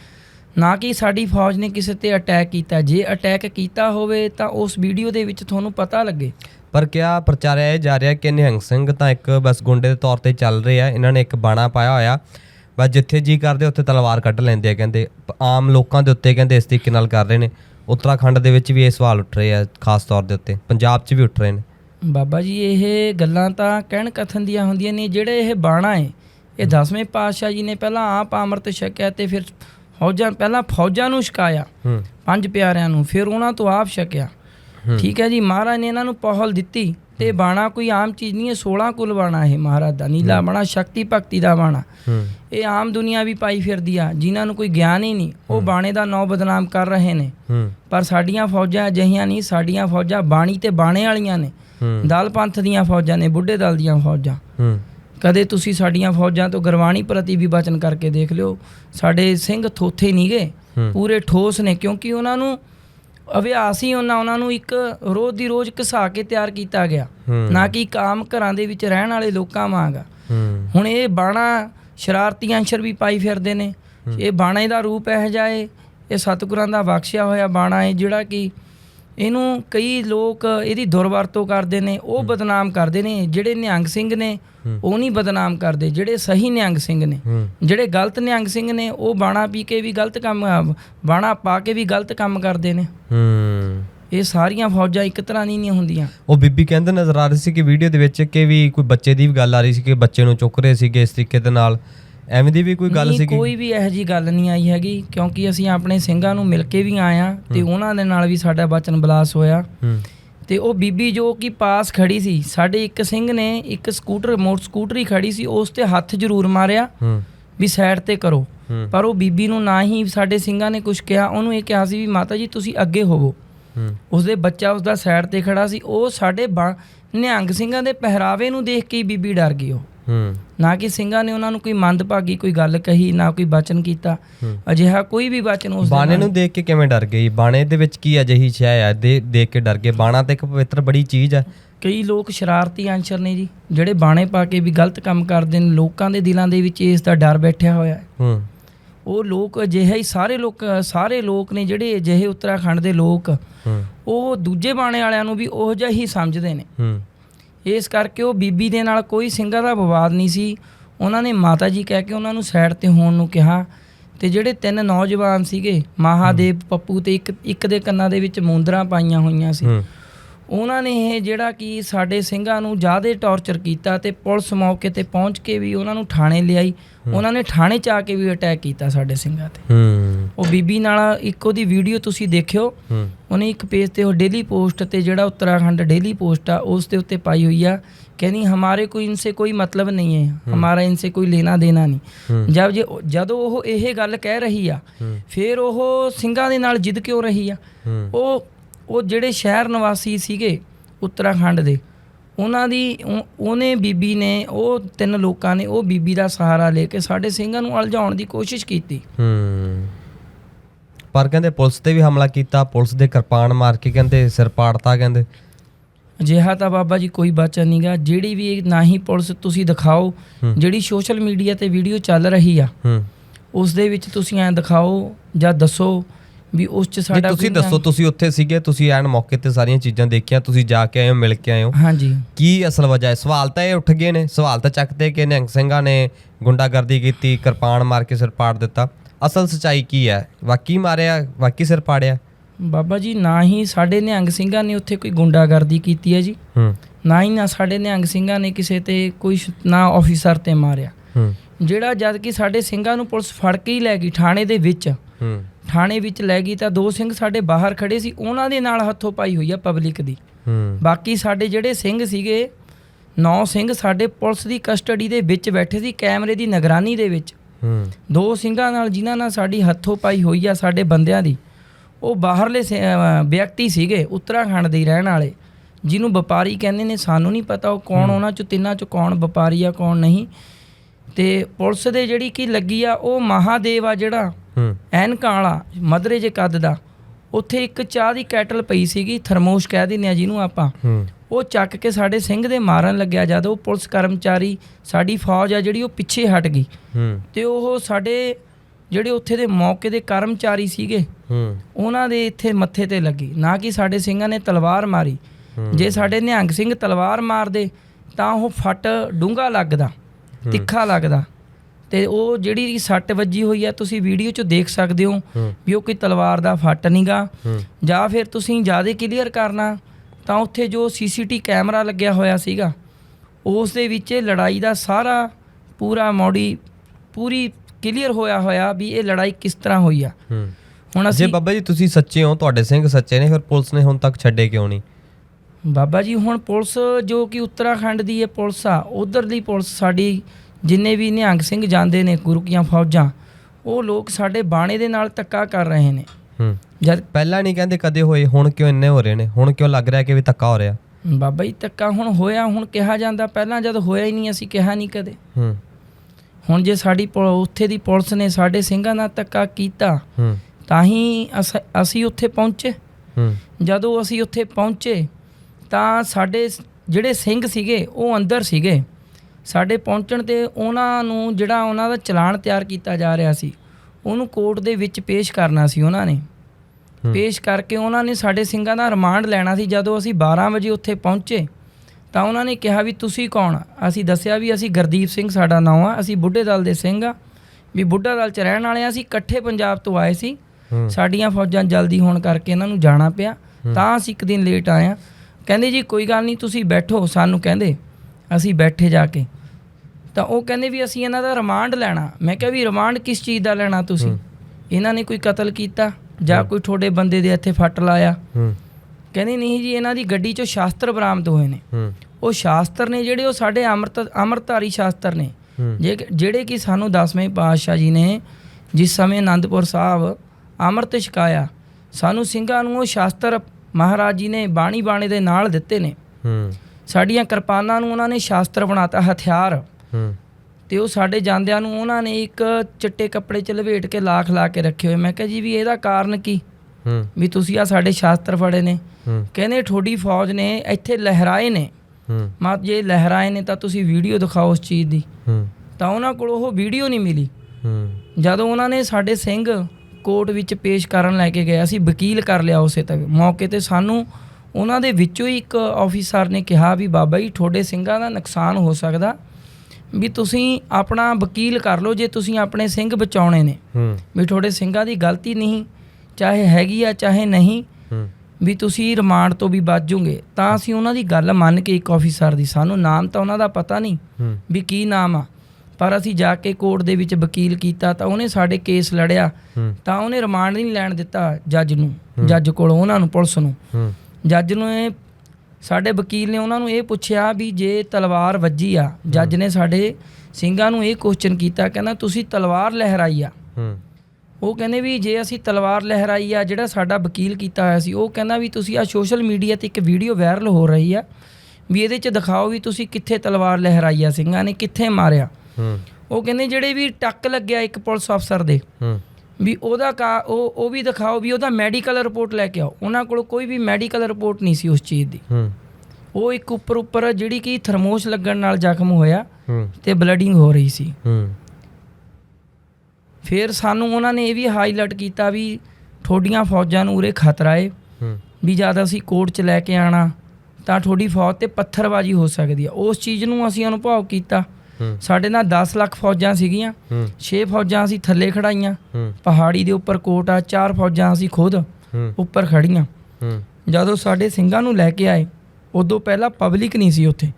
ਨਾ ਕਿ ਸਾਡੀ ਫੌਜ ਨੇ ਕਿਸੇ ਤੇ ਅਟੈਕ ਕੀਤਾ। ਜੇ ਅਟੈਕ ਕੀਤਾ ਹੋਵੇ ਤਾਂ ਉਸ ਵੀਡੀਓ ਦੇ ਵਿੱਚ ਤੁਹਾਨੂੰ ਪਤਾ ਲੱਗੇ। ਪਰ ਕਿਆ ਪ੍ਰਚਾਰਿਆ ਇਹ ਜਾ ਰਿਹਾ ਕਿ ਨਿਹੰਗ ਸਿੰਘ ਤਾਂ ਇੱਕ ਬਸ ਗੁੰਡੇ ਦੇ ਤੌਰ ਤੇ ਚੱਲ ਰਹੇ ਆ। ਇਹਨਾਂ ਨੇ ਇੱਕ ਬਾਣਾ ਪਾਇਆ ਹੋਇਆ। ਬਸ ਜਿੱਥੇ ਜੀ ਕਰਦੇ ਉੱਥੇ ਤਲਵਾਰ ਕੱਢ ਲੈਂਦੇ ਆ ਕਹਿੰਦੇ। ਆਮ ਲੋਕਾਂ ਦੇ ਉੱਤੇ ਕਹਿੰਦੇ ਇਸ ਤਰੀਕੇ ਨਾਲ ਕਰ ਰਹੇ ਨੇ। ਉੱਤਰਾਖੰਡ ਦੇ ਵਿੱਚ ਵੀ ਇਹ ਸਵਾਲ ਉੱਠ ਰਹੇ ਆ ਖਾਸ ਤੌਰ ਦੇ ਉੱਤੇ। ਪੰਜਾਬ 'ਚ ਵੀ ਉੱਠ ਰਹੇ ਨੇ। ਬਾਬਾ ਜੀ ਇਹ ਗੱਲਾਂ ਤਾਂ ਕਹਿਣ ਕਥਨ ਦੀਆਂ ਹੁੰਦੀਆਂ ਨੇ। ਜਿਹੜੇ ਇਹ ਬਾਣਾ ਹੈ ਇਹ 10ਵੇਂ ਪਾਤਸ਼ਾਹ ਜੀ ਨੇ ਪਹਿਲਾਂ ਆਪ ਅੰਮ੍ਰਿਤ ਛਕਿਆ ਤੇ ਫਿਰ ਫੌਜਾਂ ਪਹਿਲਾਂ ਫੌਜਾਂ ਨੂੰ ਛਕਾਇਆ। ਹੂੰ। ਪੰਜ ਪਿਆਰਿਆਂ ਨੂੰ ਫਿਰ ਉਹਨਾਂ ਤੋਂ ਆਪ ਛਕਿਆ। ਠੀਕ ਹੈ ਜੀ ਮਹਾਰਾਜ ਨੇ ਇਹਨਾਂ ਨੂੰ ਪਹਲ ਦਿੱਤੀ ਤੇ ਬਾਣਾ ਕੋਈ ਆਮ ਚੀਜ਼ ਨਹੀਂ ਹੈ 16 ਕੁਲ ਬਾਣਾ ਇਹ ਮਹਾਰਾਜ ਦਾ ਨੀਲਾ ਬਾਣਾ ਸ਼ਕਤੀ ਭਗਤੀ ਦਾ ਬਾਣਾ। ਹੂੰ। ਇਹ ਆਮ ਦੁਨੀਆ ਵੀ ਪਾਈ ਫਿਰਦੀ ਆ ਜਿਨ੍ਹਾਂ ਨੂੰ ਕੋਈ ਗਿਆਨ ਹੀ ਨਹੀਂ ਉਹ ਬਾਣੇ ਦਾ ਨਾਂ ਬਦਨਾਮ ਕਰ ਰਹੇ ਨੇ। ਹੂੰ। ਪਰ ਸਾਡੀਆਂ ਫੌਜਾਂ ਅਜਿਹੀਆਂ ਨਹੀਂ ਸਾਡੀਆਂ ਫੌਜਾਂ ਬਾਣੀ ਤੇ ਬਾਣੇ ਵਾਲੀਆਂ ਨੇ। ਹੂੰ। ਦਲ ਪੰਥ ਦੀਆਂ ਫੌਜਾਂ ਨੇ ਬੁੱਢੇ ਦਲ ਦੀਆਂ ਫੌਜਾਂ। ਹੂੰ। ਕਦੇ ਤੁਸੀਂ ਸਾਡੀਆਂ ਫੌਜਾਂ ਤੋਂ ਗੁਰਬਾਣੀ ਪ੍ਰਤੀ ਵੀ ਬਚਨ ਕਰਕੇ ਦੇਖ ਲਿਓ। ਸਾਡੇ ਸਿੰਘ ਥੋਥੇ ਨਹੀਂ ਗਏ। ਹੂੰ। ਪੂਰੇ ਠੋਸ ਨੇ ਕਿਉਂਕਿ ਉਹਨਾਂ ਨੂੰ ਅਭਿਆਸ ਹੀ ਉਹਨਾਂ ਉਹਨਾਂ ਨੂੰ ਇੱਕ ਰੋਜ਼ ਦੀ ਰੋਜ਼ ਘਸਾ ਕੇ ਤਿਆਰ ਕੀਤਾ ਗਿਆ। ਨਾ ਕਿ ਇੱਕ ਆਮ ਘਰਾਂ ਦੇ ਵਿੱਚ ਰਹਿਣ ਵਾਲੇ ਲੋਕਾਂ ਵਾਂਗ। ਹੁਣ ਇਹ ਬਾਣਾ ਸ਼ਰਾਰਤੀ ਅੰਸ਼ਰ ਵੀ ਪਾਈ ਫਿਰਦੇ ਨੇ। ਇਹ ਬਾਣੇ ਦਾ ਰੂਪ ਇਹ ਜਾਏ ਇਹ ਸਤਿਗੁਰਾਂ ਦਾ ਬਖਸ਼ਿਆ ਹੋਇਆ ਬਾਣਾ ਹੈ ਜਿਹੜਾ ਕਿ ਇਹਨੂੰ ਕਈ ਲੋਕ ਇਹਦੀ ਦੁਰਵਰਤੋਂ ਕਰਦੇ ਨੇ ਉਹ ਬਦਨਾਮ ਕਰਦੇ ਨੇ ਜਿਹੜੇ ਨਿਹੰਗ ਸਿੰਘ ਨੇ ਉਹ ਨਹੀਂ ਬਦਨਾਮ ਕਰਦੇ ਜਿਹੜੇ ਸਹੀ ਨਿਹੰਗ ਸਿੰਘ ਨੇ। ਜਿਹੜੇ ਗਲਤ ਨਿਹੰਗ ਸਿੰਘ ਨੇ ਉਹ ਬਾਣਾ ਪੀ ਕੇ ਵੀ ਗਲਤ ਕੰਮ ਬਾਣਾ ਪਾ ਕੇ ਵੀ ਗਲਤ ਕੰਮ ਕਰਦੇ ਨੇ। ਹੂੰ। ਇਹ ਸਾਰੀਆਂ ਫੌਜਾਂ ਇੱਕ ਤਰ੍ਹਾਂ ਨਹੀਂ ਹੁੰਦੀਆਂ। ਉਹ ਬੀਬੀ ਕਹਿੰਦੇ ਨਜ਼ਰ ਆ ਰਹੀ ਸੀ ਕਿ ਵੀਡੀਓ ਦੇ ਵਿੱਚ ਕਿ ਵੀ ਕੋਈ ਬੱਚੇ ਦੀ ਵੀ ਗੱਲ ਆ ਰਹੀ ਸੀ ਕਿ ਬੱਚੇ ਨੂੰ ਚੁੱਕ ਰਹੇ ਸੀਗੇ ਇਸ ਤਰੀਕੇ ਦੇ ਨਾਲ। ਐਵੇਂ ਦੀ ਵੀ ਕੋਈ ਗੱਲ ਨਹੀਂ, ਸੀਗੀ? ਕੋਈ ਵੀ ਇਹੋ ਜੀ ਗੱਲ ਨਹੀਂ ਆਈ ਹੈਗੀ ਕਿਉਂਕਿ ਅਸੀਂ ਆਪਣੇ ਸਿੰਘਾਂ ਨੂੰ ਮਿਲ ਕੇ ਵੀ ਆਏ ਆ ਤੇ ਉਹਨਾਂ ਦੇ ਨਾਲ ਵੀ ਸਾਡਾ ਬਚਨ ਬਲਾਸ ਹੋਇਆ। ਹੂੰ। ਤੇ ਉਹ ਬੀਬੀ ਜੋ ਕਿ ਪਾਸ ਖੜੀ ਸੀ ਸਾਡੇ ਇੱਕ ਸਿੰਘ ਨੇ ਇੱਕ ਸਕੂਟਰ ਮੋਟਰ ਸਕੂਟਰੀ ਖੜੀ ਸੀ ਉਸ ਤੇ ਹੱਥ ਜ਼ਰੂਰ ਮਾਰਿਆ ਹੂੰ। ਵੀ ਸਾਈਡ ਤੇ ਕਰੋ। ਹੂੰ। ਪਰ ਉਹ ਬੀਬੀ ਨੂੰ ਨਾ ਹੀ ਸਾਡੇ ਸਿੰਘਾਂ ਨੇ ਕੁਝ ਕਿਹਾ ਉਹਨੂੰ ਇਹ ਕਿਹਾ ਸੀ ਵੀ ਮਾਤਾ ਜੀ ਤੁਸੀਂ ਅੱਗੇ ਹੋਵੋ। ਹੂੰ ਉਸਦੇ ਬੱਚਾ ਉਸਦਾ ਸਾਈਡ ਤੇ ਖੜਾ ਸੀ। ਉਹ ਸਾਡੇ ਨਿਹੰਗ ਸਿੰਘਾਂ ਦੇ ਪਹਿਰਾਵੇ ਨੂੰ ਦੇਖ ਕੇ ਹੀ ਬੀਬੀ ਡਰ ਗਈ ਉਹ। ਹੂੰ। ਨਾ ਕਿ ਸਿੰਘਾਂ ਨੇ ਉਹਨਾਂ ਨੂੰ ਕੋਈ ਮੰਦਭਾਗੀ ਕੋਈ ਗੱਲ ਕਹੀ ਨਾ ਕੋਈ ਬਚਨ ਕੀਤਾ। ਅਜਿਹਾ ਕੋਈ ਵੀ ਬਚਨ ਉਸ ਬਾਣੇ ਨੂੰ ਦੇਖ ਕੇ ਕਿਵੇਂ ਡਰ ਗਈ? ਬਾਣੇ ਦੇ ਵਿੱਚ ਕੀ ਅਜਿਹੀ ਸ਼ੈ ਹੈ ਦੇ ਦੇਖ ਕੇ ਡਰ ਗਏ। ਬਾਣਾ ਤੇ ਇੱਕ ਪਵਿੱਤਰ ਬੜੀ ਚੀਜ਼ ਹੈ ਕਈ ਲੋਕ ਸ਼ਰਾਰਤੀ ਅੰਸ਼ਰ ਨੇ ਜੀ ਜਿਹੜੇ ਬਾਣੇ ਪਾ ਕੇ ਵੀ ਗਲਤ ਕੰਮ ਕਰਦੇ ਨੇ ਲੋਕਾਂ ਦੇ ਦਿਲਾਂ ਦੇ ਵਿੱਚ ਇਸ ਦਾ ਡਰ ਬੈਠਿਆ ਹੋਇਆ ਹੈ। ਹੂੰ। ਉਹ ਲੋਕ ਅਜਿਹਾ ਹੀ ਸਾਰੇ ਲੋਕ ਸਾਰੇ ਲੋਕ ਨੇ ਜਿਹੜੇ ਅਜਿਹੇ ਉੱਤਰਾਖੰਡ ਦੇ ਲੋਕ। ਉਹ ਦੂਜੇ ਬਾਣੇ ਵਾਲਿਆਂ ਨੂੰ ਵੀ ਉਹ ਜਿਹਾ ਹੀ ਸਮਝਦੇ ਨੇ। ਇਸ ਕਰਕੇ ਉਹ ਬੀਬੀ ਦੇ ਨਾਲ ਕੋਈ ਸਿੰਘਾਂ ਦਾ ਵਿਵਾਦ ਨਹੀਂ ਸੀ। ਉਹਨਾਂ ਨੇ ਮਾਤਾ ਜੀ ਕਹਿ ਕੇ ਉਹਨਾਂ ਨੂੰ ਸਾਈਡ ਤੇ ਹੋਣ ਨੂੰ ਕਿਹਾ। ਤੇ ਜਿਹੜੇ ਤਿੰਨ ਨੌਜਵਾਨ ਸੀਗੇ ਮਹਾਦੇਵ ਪੱਪੂ ਤੇ ਇੱਕ ਇੱਕ ਦੇ ਕੰਨਾਂ ਦੇ ਵਿੱਚ ਮੁੰਦਰਾਂ ਪਾਈਆਂ ਹੋਈਆਂ ਸੀ। ਉਹਨਾਂ ਨੇ ਇਹ ਜਿਹੜਾ ਕਿ ਸਾਡੇ ਸਿੰਘਾਂ ਨੂੰ ਜ਼ਿਆਦਾ ਟੌਰਚਰ ਕੀਤਾ ਤੇ ਪੁਲਿਸ ਮੌਕੇ ਤੇ ਪਹੁੰਚ ਕੇ ਵੀ ਉਹਨਾਂ ਨੂੰ ਥਾਣੇ ਲਿਆਈ। ਉਹਨਾਂ ਨੇ ਥਾਣੇ ਚ ਆ ਕੇ ਵੀ ਅਟੈਕ ਕੀਤਾ ਸਾਡੇ ਸਿੰਘਾਂ ਤੇ। ਹੂੰ। ਉਹ ਬੀਬੀ ਨਾਲ ਇੱਕ ਉਹਦੀ ਵੀਡੀਓ ਤੁਸੀਂ ਦੇਖਿਓ। ਹੂੰ। ਉਹਨੇ ਇੱਕ ਪੇਜ ਤੇ ਉਹ ਡੇਲੀ ਪੋਸਟ ਤੇ ਜਿਹੜਾ ਉੱਤਰਾਖੰਡ ਡੇਲੀ ਪੋਸਟ ਆ ਉਸ ਦੇ ਉੱਤੇ ਪਾਈ ਹੋਈ ਆ। ਕਹਿੰਦੀ ਹਮਾਰੇ ਕੋਈ ਇਨਸੇ ਕੋਈ ਮਤਲਬ ਨਹੀਂ ਹੈ। ਹਮਾਰਾ ਇਨਸੇ ਕੋਈ ਲੈਣਾ ਦੇਣਾ ਨਹੀਂ। ਜਦ ਜੇ ਜਦੋਂ ਉਹ ਇਹ ਗੱਲ ਕਹਿ ਰਹੀ ਆ। ਫਿਰ ਉਹ ਸਿੰਘਾਂ ਦੇ ਨਾਲ ਜਿੱਦ ਕਿਉਂ ਰਹੀ ਆ? ਉਹ ਉਹ ਜਿਹੜੇ ਸ਼ਹਿਰ ਨਿਵਾਸੀ ਸੀਗੇ ਉੱਤਰਾਖੰਡ ਦੇ ਉਹਨਾਂ ਦੀ ਉਹ- ਉਹਨੇ ਬੀਬੀ ਨੇ ਉਹ ਤਿੰਨ ਲੋਕਾਂ ਨੇ ਉਹ ਬੀਬੀ ਦਾ ਸਹਾਰਾ ਲੈ ਕੇ ਸਾਡੇ ਸਿੰਘਾਂ ਨੂੰ ਅਲਝਾਉਣ ਦੀ ਕੋਸ਼ਿਸ਼ ਕੀਤੀ। ਹੂੰ। ਪਰ ਕਹਿੰਦੇ ਪੁਲਿਸ ਤੇ ਵੀ ਹਮਲਾ ਕੀਤਾ ਪੁਲਿਸ ਦੇ ਕਿਰਪਾਨ ਮਾਰ ਕੇ ਕਹਿੰਦੇ ਸਿਰ ਪਾੜਤਾ ਕਹਿੰਦੇ। ਅਜਿਹਾ ਤਾਂ ਬਾਬਾ ਜੀ ਕੋਈ ਬਚਨ ਨਹੀਂਗਾ ਜਿਹੜੀ ਵੀ ਨਾ ਹੀ ਪੁਲਿਸ ਤੁਸੀਂ ਦਿਖਾਓ। ਜਿਹੜੀ ਸੋਸ਼ਲ ਮੀਡੀਆ ਤੇ ਵੀਡੀਓ ਚੱਲ ਰਹੀ ਆ ਹੂੰ। ਉਸ ਦੇ ਵਿੱਚ ਤੁਸੀਂ ਐਂ ਦਿਖਾਓ ਜਾਂ ਦੱਸੋ ਵੀ ਉਸ ਚ ਸਾਡਾ ਤੁਸੀਂ ਦੱਸੋ ਤੁਸੀਂ ਉੱਥੇ ਸੀਗੇ ਤੁਸੀਂ ਐਨ ਮੌਕੇ ਤੇ ਸਾਰੀਆਂ ਚੀਜ਼ਾਂ ਦੇਖੀਆਂ ਤੁਸੀਂ ਜਾ ਕੇ ਆਏ ਹੋ ਮਿਲ ਕੇ ਆਏ ਹੋ। ਹਾਂਜੀ। ਕੀ ਅਸਲ ਵਜ੍ਹਾ ਹੈ? ਸਵਾਲ ਤਾਂ ਇਹ ਉੱਠ ਗਏ ਨੇ ਸਵਾਲ ਤਾਂ ਚੱਕਦੇ ਕਿ ਨਿਹੰਗ ਸਿੰਘਾਂ ਨੇ ਗੁੰਡਾਗਰਦੀ ਕੀਤੀ ਕਿਰਪਾਨ ਮਾਰ ਕੇ ਸਿਰ ਪਾੜ ਦਿੱਤਾ। ਅਸਲ ਸਚਾਈ ਕੀ ਹੈ? ਵਾਕੀ ਮਾਰਿਆ ਵਾਕੀ ਸਿਰ ਪਾੜਿਆ? ਬਾਬਾ ਜੀ ਨਾ ਹੀ ਸਾਡੇ ਨਿਹੰਗ ਸਿੰਘਾਂ ਨੇ ਉੱਥੇ ਕੋਈ ਗੁੰਡਾਗਰਦੀ ਕੀਤੀ ਹੈ ਜੀ। ਹੂੰ। ਨਾ ਹੀ ਨਾ ਸਾਡੇ ਨਿਹੰਗ ਸਿੰਘਾਂ ਨੇ ਕਿਸੇ ਤੇ ਕੋਈ ਨਾ ਆਫੀਸਰ ਤੇ ਮਾਰਿਆ। ਹੂੰ। ਜਿਹੜਾ ਜਦ ਕਿ ਸਾਡੇ ਸਿੰਘਾਂ ਨੂੰ ਪੁਲਿਸ ਫੜ ਕੇ ਹੀ ਲੈ ਗਈ ਥਾਣੇ ਦੇ ਵਿੱਚ। ਹੂੰ। ਥਾਣੇ ਵਿੱਚ ਲੈ ਗਈ ਤਾਂ ਦੋ ਸਿੰਘ ਸਾਡੇ ਬਾਹਰ ਖੜੇ ਸੀ ਉਹਨਾਂ ਦੇ ਨਾਲ ਹੱਥੋਂ ਪਾਈ ਹੋਈ ਆ ਪਬਲਿਕ ਦੀ। ਹੂੰ। ਬਾਕੀ ਸਾਡੇ ਜਿਹੜੇ ਸਿੰਘ ਸੀਗੇ ਨੌ ਸਿੰਘ ਸਾਡੇ ਪੁਲਿਸ ਦੀ ਕਸਟਡੀ ਦੇ ਵਿੱਚ ਬੈਠੇ ਸੀ ਕੈਮਰੇ ਦੀ ਨਿਗਰਾਨੀ ਦੇ ਵਿੱਚ। ਹੂੰ। ਦੋ ਸਿੰਘਾਂ ਨਾਲ ਜਿਨ੍ਹਾਂ ਨਾਲ ਸਾਡੀ ਹੱਥੋਂ ਪਾਈ ਹੋਈ ਆ ਸਾਡੇ ਬੰਦਿਆਂ ਦੀ ਉਹ ਬਾਹਰਲੇ ਵਿਅਕਤੀ ਸੀਗੇ ਉੱਤਰਾਖੰਡ ਦੇ ਰਹਿਣ ਵਾਲੇ। ਜਿਹਨੂੰ ਵਪਾਰੀ ਕਹਿੰਦੇ ਨੇ ਸਾਨੂੰ ਨਹੀਂ ਪਤਾ ਉਹ ਕੌਣ ਉਹਨਾਂ ਚੋਂ ਤਿੰਨਾਂ ਚੋਂ ਕੌਣ ਵਪਾਰੀ ਆ ਕੌਣ ਨਹੀਂ। ਤੇ ਪੁਲਿਸ ਦੇ ਜਿਹੜੀ ਕੀ ਲੱਗੀ ਆ ਉਹ ਮਹਾਦੇਵ ਆ ਜਿਹੜਾ ਐਨਕਾਂ ਵਾਲਾ ਮਧਰੇ ਜੇ ਕੱਦ ਦਾ ਉੱਥੇ ਇੱਕ ਚਾਹ ਦੀ ਕੈਟਲ ਪਈ ਸੀਗੀ ਥਰਮੋਸ਼ ਕਹਿ ਦਿੰਦੇ ਆ ਜਿਹਨੂੰ ਆਪਾਂ। ਉਹ ਚੱਕ ਕੇ ਸਾਡੇ ਸਿੰਘ ਦੇ ਮਾਰਨ ਲੱਗਿਆ ਜਦ ਉਹ ਪੁਲਿਸ ਕਰਮਚਾਰੀ ਸਾਡੀ ਫੌਜ ਆ ਜਿਹੜੀ ਉਹ ਪਿੱਛੇ ਹਟ ਗਈ। ਤੇ ਉਹ ਸਾਡੇ ਜਿਹੜੇ ਉੱਥੇ ਦੇ ਮੌਕੇ ਦੇ ਕਰਮਚਾਰੀ ਸੀਗੇ ਉਹਨਾਂ ਦੇ ਇੱਥੇ ਮੱਥੇ ਤੇ ਲੱਗੀ। ਨਾ ਕਿ ਸਾਡੇ ਸਿੰਘਾਂ ਨੇ ਤਲਵਾਰ ਮਾਰੀ। ਜੇ ਸਾਡੇ ਨਿਹੰਗ ਸਿੰਘ ਤਲਵਾਰ ਮਾਰਦੇ ਤਾਂ ਉਹ ਫੱਟ ਡੂੰਘਾ ਲੱਗਦਾ ਤਿੱਖਾ ਲੱਗਦਾ। ਤੇ ਉਹ ਜਿਹੜੀ ਸੱਟ ਵੱਜੀ ਹੋਈ ਹੈ ਤੁਸੀਂ ਵੀਡੀਓ 'ਚ ਦੇਖ ਸਕਦੇ ਹੋ ਵੀ ਉਹ ਕੋਈ ਤਲਵਾਰ ਦਾ ਫੱਟ ਨਹੀਂਗਾ ਜਾਂ ਫਿਰ ਤੁਸੀਂ ਜ਼ਿਆਦਾ ਕਲੀਅਰ ਕਰਨਾ ਤਾਂ ਉੱਥੇ ਜੋ ਸੀਸੀਟੀ ਕੈਮਰਾ ਲੱਗਿਆ ਹੋਇਆ ਸੀਗਾ ਉਸ ਦੇ ਵਿੱਚ ਇਹ ਲੜਾਈ ਦਾ ਸਾਰਾ ਪੂਰਾ ਮੋਡੀ ਪੂਰੀ ਕਲੀਅਰ ਹੋਇਆ ਹੋਇਆ ਵੀ ਇਹ ਲੜਾਈ ਕਿਸ ਤਰ੍ਹਾਂ ਹੋਈ ਆ। ਹੁਣ ਜੇ ਅਸੀਂ ਬਾਬਾ ਜੀ ਤੁਸੀਂ ਸੱਚੇ ਹੋ ਤੁਹਾਡੇ ਸਿੰਘ ਸੱਚੇ ਨੇ ਫਿਰ ਪੁਲਿਸ ਨੇ ਹੁਣ ਤੱਕ ਛੱਡੇ ਕਿਉਂ ਨਹੀਂ? ਬਾਬਾ ਜੀ ਹੁਣ ਪੁਲਿਸ ਜੋ ਕਿ ਉੱਤਰਾਖੰਡ ਦੀ ਇਹ ਪੁਲਿਸ ਆ ਉਧਰਲੀ ਪੁਲਿਸ ਸਾਡੀ ਜਿੰਨੇ ਵੀ ਨਿਹੰਗ ਸਿੰਘ ਜਾਂਦੇ ਨੇ ਗੁਰੂ ਕੀਆਂ ਫੌਜਾਂ ਉਹ ਲੋਕ ਸਾਡੇ ਬਾਣੇ ਦੇ ਨਾਲ ਧੱਕਾ ਕਰ ਰਹੇ ਨੇ। ਹੂੰ। ਜਦ ਪਹਿਲਾਂ ਨਹੀਂ ਕਹਿੰਦੇ ਕਦੇ ਹੋਏ ਹੁਣ ਕਿਉਂ ਇੰਨੇ ਹੋ ਰਹੇ ਨੇ? ਹੁਣ ਕਿਉਂ ਲੱਗ ਰਿਹਾ ਕਿ ਵੀ ਧੱਕਾ ਹੋ ਰਿਹਾ? ਬਾਬਾ ਜੀ ਧੱਕਾ ਹੁਣ ਹੋਇਆ ਹੁਣ ਕਿਹਾ ਜਾਂਦਾ। ਪਹਿਲਾਂ ਜਦ ਹੋਇਆ ਹੀ ਨਹੀਂ ਅਸੀਂ ਕਿਹਾ ਨਹੀਂ ਕਦੇ। ਹੂੰ। ਹੁਣ ਜੇ ਸਾਡੀ ਉੱਥੇ ਦੀ ਪੁਲਿਸ ਨੇ ਸਾਡੇ ਸਿੰਘਾਂ ਨਾਲ ਧੱਕਾ ਕੀਤਾ ਹੂੰ। ਤਾਂ ਹੀ ਅਸ- ਉੱਥੇ ਪਹੁੰਚੇ। ਹੂੰ। ਜਦੋਂ ਅਸੀਂ ਉੱਥੇ ਪਹੁੰਚੇ ਤਾਂ ਸਾਡੇ ਜਿਹੜੇ ਸਿੰਘ ਸੀਗੇ ਉਹ ਅੰਦਰ ਸੀਗੇ। ਸਾਡੇ ਪਹੁੰਚਣ ਤੇ ਉਹਨਾਂ ਨੂੰ ਜਿਹੜਾ ਉਹਨਾਂ ਦਾ ਚਲਾਨ ਤਿਆਰ ਕੀਤਾ ਜਾ ਰਿਹਾ ਸੀ ਉਹਨੂੰ ਕੋਰਟ ਦੇ ਵਿੱਚ ਪੇਸ਼ ਕਰਨਾ ਸੀ ਉਹਨਾਂ ਨੇ। ਪੇਸ਼ ਕਰਕੇ ਉਹਨਾਂ ਨੇ ਸਾਡੇ ਸਿੰਘਾਂ ਦਾ ਰਿਮਾਂਡ ਲੈਣਾ ਸੀ। ਜਦੋਂ ਅਸੀਂ 12 ਵਜੇ ਉੱਥੇ ਪਹੁੰਚੇ ਤਾਂ ਉਹਨਾਂ ਨੇ ਕਿਹਾ ਵੀ ਤੁਸੀਂ ਕੌਣ? ਅਸੀਂ ਦੱਸਿਆ ਵੀ ਅਸੀਂ ਗੁਰਦੀਪ ਸਿੰਘ ਸਾਡਾ ਨਾਮ ਆ ਅਸੀਂ ਬੁੱਢੇ ਦਲ ਦੇ ਸਿੰਘ ਆ। ਵੀ ਬੁੱਢਾ ਦਲ ਚ ਰਹਿਣ ਵਾਲੇ ਆ ਅਸੀਂ ਇਕੱਠੇ ਪੰਜਾਬ ਤੋਂ ਆਏ ਸੀ। ਸਾਡੀਆਂ ਫੌਜਾਂ ਜਲਦੀ ਹੋਣ ਕਰਕੇ ਇਹਨਾਂ ਨੂੰ ਜਾਣਾ ਪਿਆ। ਤਾਂ ਅਸੀਂ ਇੱਕ ਦਿਨ ਲੇਟ ਆਏ ਆ। ਕਹਿੰਦੇ ਜੀ ਕੋਈ ਗੱਲ ਨਹੀਂ ਤੁਸੀਂ ਬੈਠੋ ਸਾਨੂੰ ਕਹਿੰਦੇ ਅਸੀਂ ਬੈਠੇ ਜਾ ਕੇ। ਤਾਂ ਉਹ ਕਹਿੰਦੇ ਵੀ ਅਸੀਂ ਇਹਨਾਂ ਦਾ ਰਿਮਾਂਡ ਲੈਣਾ। ਮੈਂ ਕਿਹਾ ਵੀ ਰਿਮਾਂਡ ਕਿਸ ਚੀਜ਼ ਦਾ ਲੈਣਾ ਤੁਸੀਂ? ਇਹਨਾਂ ਨੇ ਕੋਈ ਕਤਲ ਕੀਤਾ ਜਾਂ ਕੋਈ ਤੁਹਾਡੇ ਬੰਦੇ ਦੇ ਇੱਥੇ ਫੱਟ ਲਾਇਆ? ਕਹਿੰਦੇ ਨਹੀਂ ਜੀ ਇਹਨਾਂ ਦੀ ਗੱਡੀ 'ਚੋਂ ਸ਼ਾਸਤਰ ਬਰਾਮਦ ਹੋਏ ਨੇ। ਉਹ ਸ਼ਾਸਤਰ ਨੇ ਜਿਹੜੇ ਉਹ ਸਾਡੇ ਅੰਮ੍ਰਿਤ ਅੰਮ੍ਰਿਤਧਾਰੀ ਸ਼ਾਸਤਰ ਨੇ। ਜੇ ਜਿਹੜੇ ਕਿ ਸਾਨੂੰ ਦਸਵੇਂ ਪਾਤਸ਼ਾਹ ਜੀ ਨੇ ਜਿਸ ਸਮੇਂ ਆਨੰਦਪੁਰ ਸਾਹਿਬ ਅੰਮ੍ਰਿਤ ਛਕਾਇਆ ਸਾਨੂੰ ਸਿੰਘਾਂ ਨੂੰ ਉਹ ਸ਼ਾਸਤਰ ਮਹਾਰਾਜ ਜੀ ਨੇ ਬਾਣੀ ਬਾਣੇ ਦੇ ਨਾਲ ਦਿੱਤੇ ਨੇ। ਸਾਡੀਆਂ ਕਿਰਪਾਨਾਂ ਨੂੰ ਉਹਨਾਂ ਨੇ ਸ਼ਾਸਤਰ ਬਣਾਤਾ ਹਥਿਆਰ। ਹੂੰ। ਤੇ ਉਹ ਸਾਡੇ ਜਾਂਦਿਆਂ ਨੂੰ ਉਹਨਾਂ ਨੇ ਇੱਕ ਚਿੱਟੇ ਕੱਪੜੇ 'ਚ ਲਪੇਟ ਕੇ ਲਾਖ ਲਾ ਕੇ ਰੱਖੇ ਹੋਏ। ਮੈਂ ਕਿਹਾ ਜੀ ਵੀ ਇਹਦਾ ਕਾਰਨ ਕੀ? ਹੂੰ। ਵੀ ਤੁਸੀਂ ਆ ਸਾਡੇ ਸ਼ਾਸਤਰ ਫੜੇ ਨੇ। ਕਹਿੰਦੇ ਠੋਡੀ ਫੌਜ ਨੇ ਇੱਥੇ ਲਹਿਰਾਏ ਨੇ। ਹੂੰ। ਮਤ ਜੇ ਲਹਿਰਾਏ ਨੇ ਤਾਂ ਤੁਸੀਂ ਵੀਡੀਓ ਦਿਖਾਓ ਉਸ ਚੀਜ਼ ਦੀ। ਹੂੰ। ਤਾਂ ਉਹਨਾਂ ਕੋਲ ਉਹ ਵੀਡੀਓ ਨਹੀਂ ਮਿਲੀ। ਹੂੰ। ਜਦੋਂ ਉਹਨਾਂ ਨੇ ਸਾਡੇ ਸਿੰਘ ਕੋਰਟ ਵਿੱਚ ਪੇਸ਼ ਕਰਨ ਲੈ ਕੇ ਗਏ ਅਸੀਂ ਵਕੀਲ ਕਰ ਲਿਆ ਉਸੇ ਤੱਕ। ਮੌਕੇ ਤੇ ਸਾਨੂੰ ਉਹਨਾਂ ਦੇ ਵਿੱਚੋਂ ਹੀ ਇੱਕ ਆਫੀਸਰ ਨੇ ਕਿਹਾ ਵੀ ਬਾਬਾ ਜੀ ਤੁਹਾਡੇ ਸਿੰਘਾਂ ਦਾ ਨੁਕਸਾਨ ਹੋ ਸਕਦਾ। ਵੀ ਤੁਸੀਂ ਆਪਣਾ ਵਕੀਲ ਕਰ ਲਓ ਜੇ ਤੁਸੀਂ ਆਪਣੇ ਸਿੰਘ ਬਚਾਉਣੇ ਨੇ। ਹੂੰ। ਵੀ ਤੁਹਾਡੇ ਸਿੰਘਾਂ ਦੀ ਗਲਤੀ ਨਹੀਂ ਚਾਹੇ ਹੈਗੀ ਆ ਚਾਹੇ ਨਹੀਂ ਹੂੰ। ਵੀ ਤੁਸੀਂ ਰਿਮਾਂਡ ਤੋਂ ਵੀ ਬਚ ਜੂਗੇ। ਤਾਂ ਅਸੀਂ ਉਹਨਾਂ ਦੀ ਗੱਲ ਮੰਨ ਕੇ ਇੱਕ ਆਫੀਸਰ ਦੀ ਸਾਨੂੰ ਨਾਮ ਤਾਂ ਉਹਨਾਂ ਦਾ ਪਤਾ ਨਹੀਂ ਵੀ ਕੀ ਨਾਮ ਆ। ਪਰ ਅਸੀਂ ਜਾ ਕੇ ਕੋਰਟ ਦੇ ਵਿੱਚ ਵਕੀਲ ਕੀਤਾ ਤਾਂ ਉਹਨੇ ਸਾਡੇ ਕੇਸ ਲੜਿਆ। ਤਾਂ ਉਹਨੇ ਰਿਮਾਂਡ ਨਹੀਂ ਲੈਣ ਦਿੱਤਾ ਜੱਜ ਨੂੰ ਜੱਜ ਕੋਲ ਉਹਨਾਂ ਨੂੰ ਪੁਲਿਸ ਨੂੰ। ਜੱਜ ਨੂੰ ਇਹ ਸਾਡੇ ਵਕੀਲ ਨੇ ਉਹਨਾਂ ਨੂੰ ਇਹ ਪੁੱਛਿਆ ਵੀ ਜੇ ਤਲਵਾਰ ਵੱਜੀ ਆ ਜੱਜ ਨੇ ਸਾਡੇ ਸਿੰਘਾਂ ਨੂੰ ਇਹ ਕੁਐਸਚਨ ਕੀਤਾ ਕਹਿੰਦਾ ਤੁਸੀਂ ਤਲਵਾਰ ਲਹਿਰਾਈ ਆ। ਹੂੰ। ਉਹ ਕਹਿੰਦੇ ਵੀ ਜੇ ਅਸੀਂ ਤਲਵਾਰ ਲਹਿਰਾਈ ਆ ਜਿਹੜਾ ਸਾਡਾ ਵਕੀਲ ਕੀਤਾ ਹੋਇਆ ਸੀ ਉਹ ਕਹਿੰਦਾ ਵੀ ਤੁਸੀਂ ਆ ਸੋਸ਼ਲ ਮੀਡੀਆ ਤੇ ਇੱਕ ਵੀਡੀਓ ਵਾਇਰਲ ਹੋ ਰਹੀ ਆ ਵੀ ਇਹਦੇ 'ਚ ਦਿਖਾਓ ਵੀ ਤੁਸੀਂ ਕਿੱਥੇ ਤਲਵਾਰ ਲਹਿਰਾਈ ਆ ਸਿੰਘਾਂ ਨੇ ਕਿੱਥੇ ਮਾਰਿਆ। ਹੂੰ। ਉਹ ਕਹਿੰਦੇ ਜਿਹੜੇ ਵੀ ਟੱਕ ਲੱਗਿਆ ਇੱਕ ਪੁਲਿਸ ਅਫਸਰ ਦੇ ਹੂੰ। ਵੀ ਉਹਦਾ ਕਾ ਉਹ ਉਹ ਵੀ ਦਿਖਾਓ ਵੀ ਉਹਦਾ ਮੈਡੀਕਲ ਰਿਪੋਰਟ ਲੈ ਕੇ ਆਓ। ਉਹਨਾਂ ਕੋਲ ਕੋਈ ਵੀ ਮੈਡੀਕਲ ਰਿਪੋਰਟ ਨਹੀਂ ਸੀ ਉਸ ਚੀਜ਼ ਦੀ। ਹੂੰ। ਉਹ ਇੱਕ ਉੱਪਰ ਉੱਪਰ ਜਿਹੜੀ ਕਿ ਥਰਮੋਸ ਲੱਗਣ ਨਾਲ ਜ਼ਖਮ ਹੋਇਆ ਹੂੰ। ਤੇ ਬਲਡਿੰਗ ਹੋ ਰਹੀ ਸੀ। ਹੂੰ। ਫਿਰ ਸਾਨੂੰ ਉਹਨਾਂ ਨੇ ਇਹ ਵੀ ਹਾਈਲਾਈਟ ਕੀਤਾ ਵੀ ਤੁਹਾਡੀਆਂ ਫੌਜਾਂ ਨੂੰ ਉਰੇ ਖਤਰਾ ਏ। ਹੂੰ। ਵੀ ਜਦ ਅਸੀਂ ਕੋਰਟ 'ਚ ਲੈ ਕੇ ਆਣਾ ਤਾਂ ਤੁਹਾਡੀ ਫੌਜ ਤੇ ਪੱਥਰਬਾਜ਼ੀ ਹੋ ਸਕਦੀ ਆ। ਉਸ ਚੀਜ਼ ਨੂੰ ਅਸੀਂ ਅਨੁਭਵ ਕੀਤਾ। ਸਾਡੇ ਨਾਲ 10 ਲੱਖ ਫੌਜਾਂ ਸੀਗੀਆਂ ਹੂੰ। 6 ਫੌਜਾਂ ਅਸੀਂ ਥੱਲੇ ਖੜਾਈਆਂ ਪਹਾੜੀ ਦੇ ਉੱਪਰ ਕੋਟ ਆ ਚਾਰ ਫੌਜਾਂ ਅਸੀਂ ਖੁਦ ਉੱਪਰ ਖੜੀਆਂ। ਜਦੋਂ ਸਾਡੇ ਸਿੰਘਾਂ ਨੂੰ ਲੈ ਕੇ ਆਏ ਉਦੋਂ ਪਹਿਲਾਂ ਪਬਲਿਕ ਨਹੀਂ ਸੀ ਉੱਥੇ।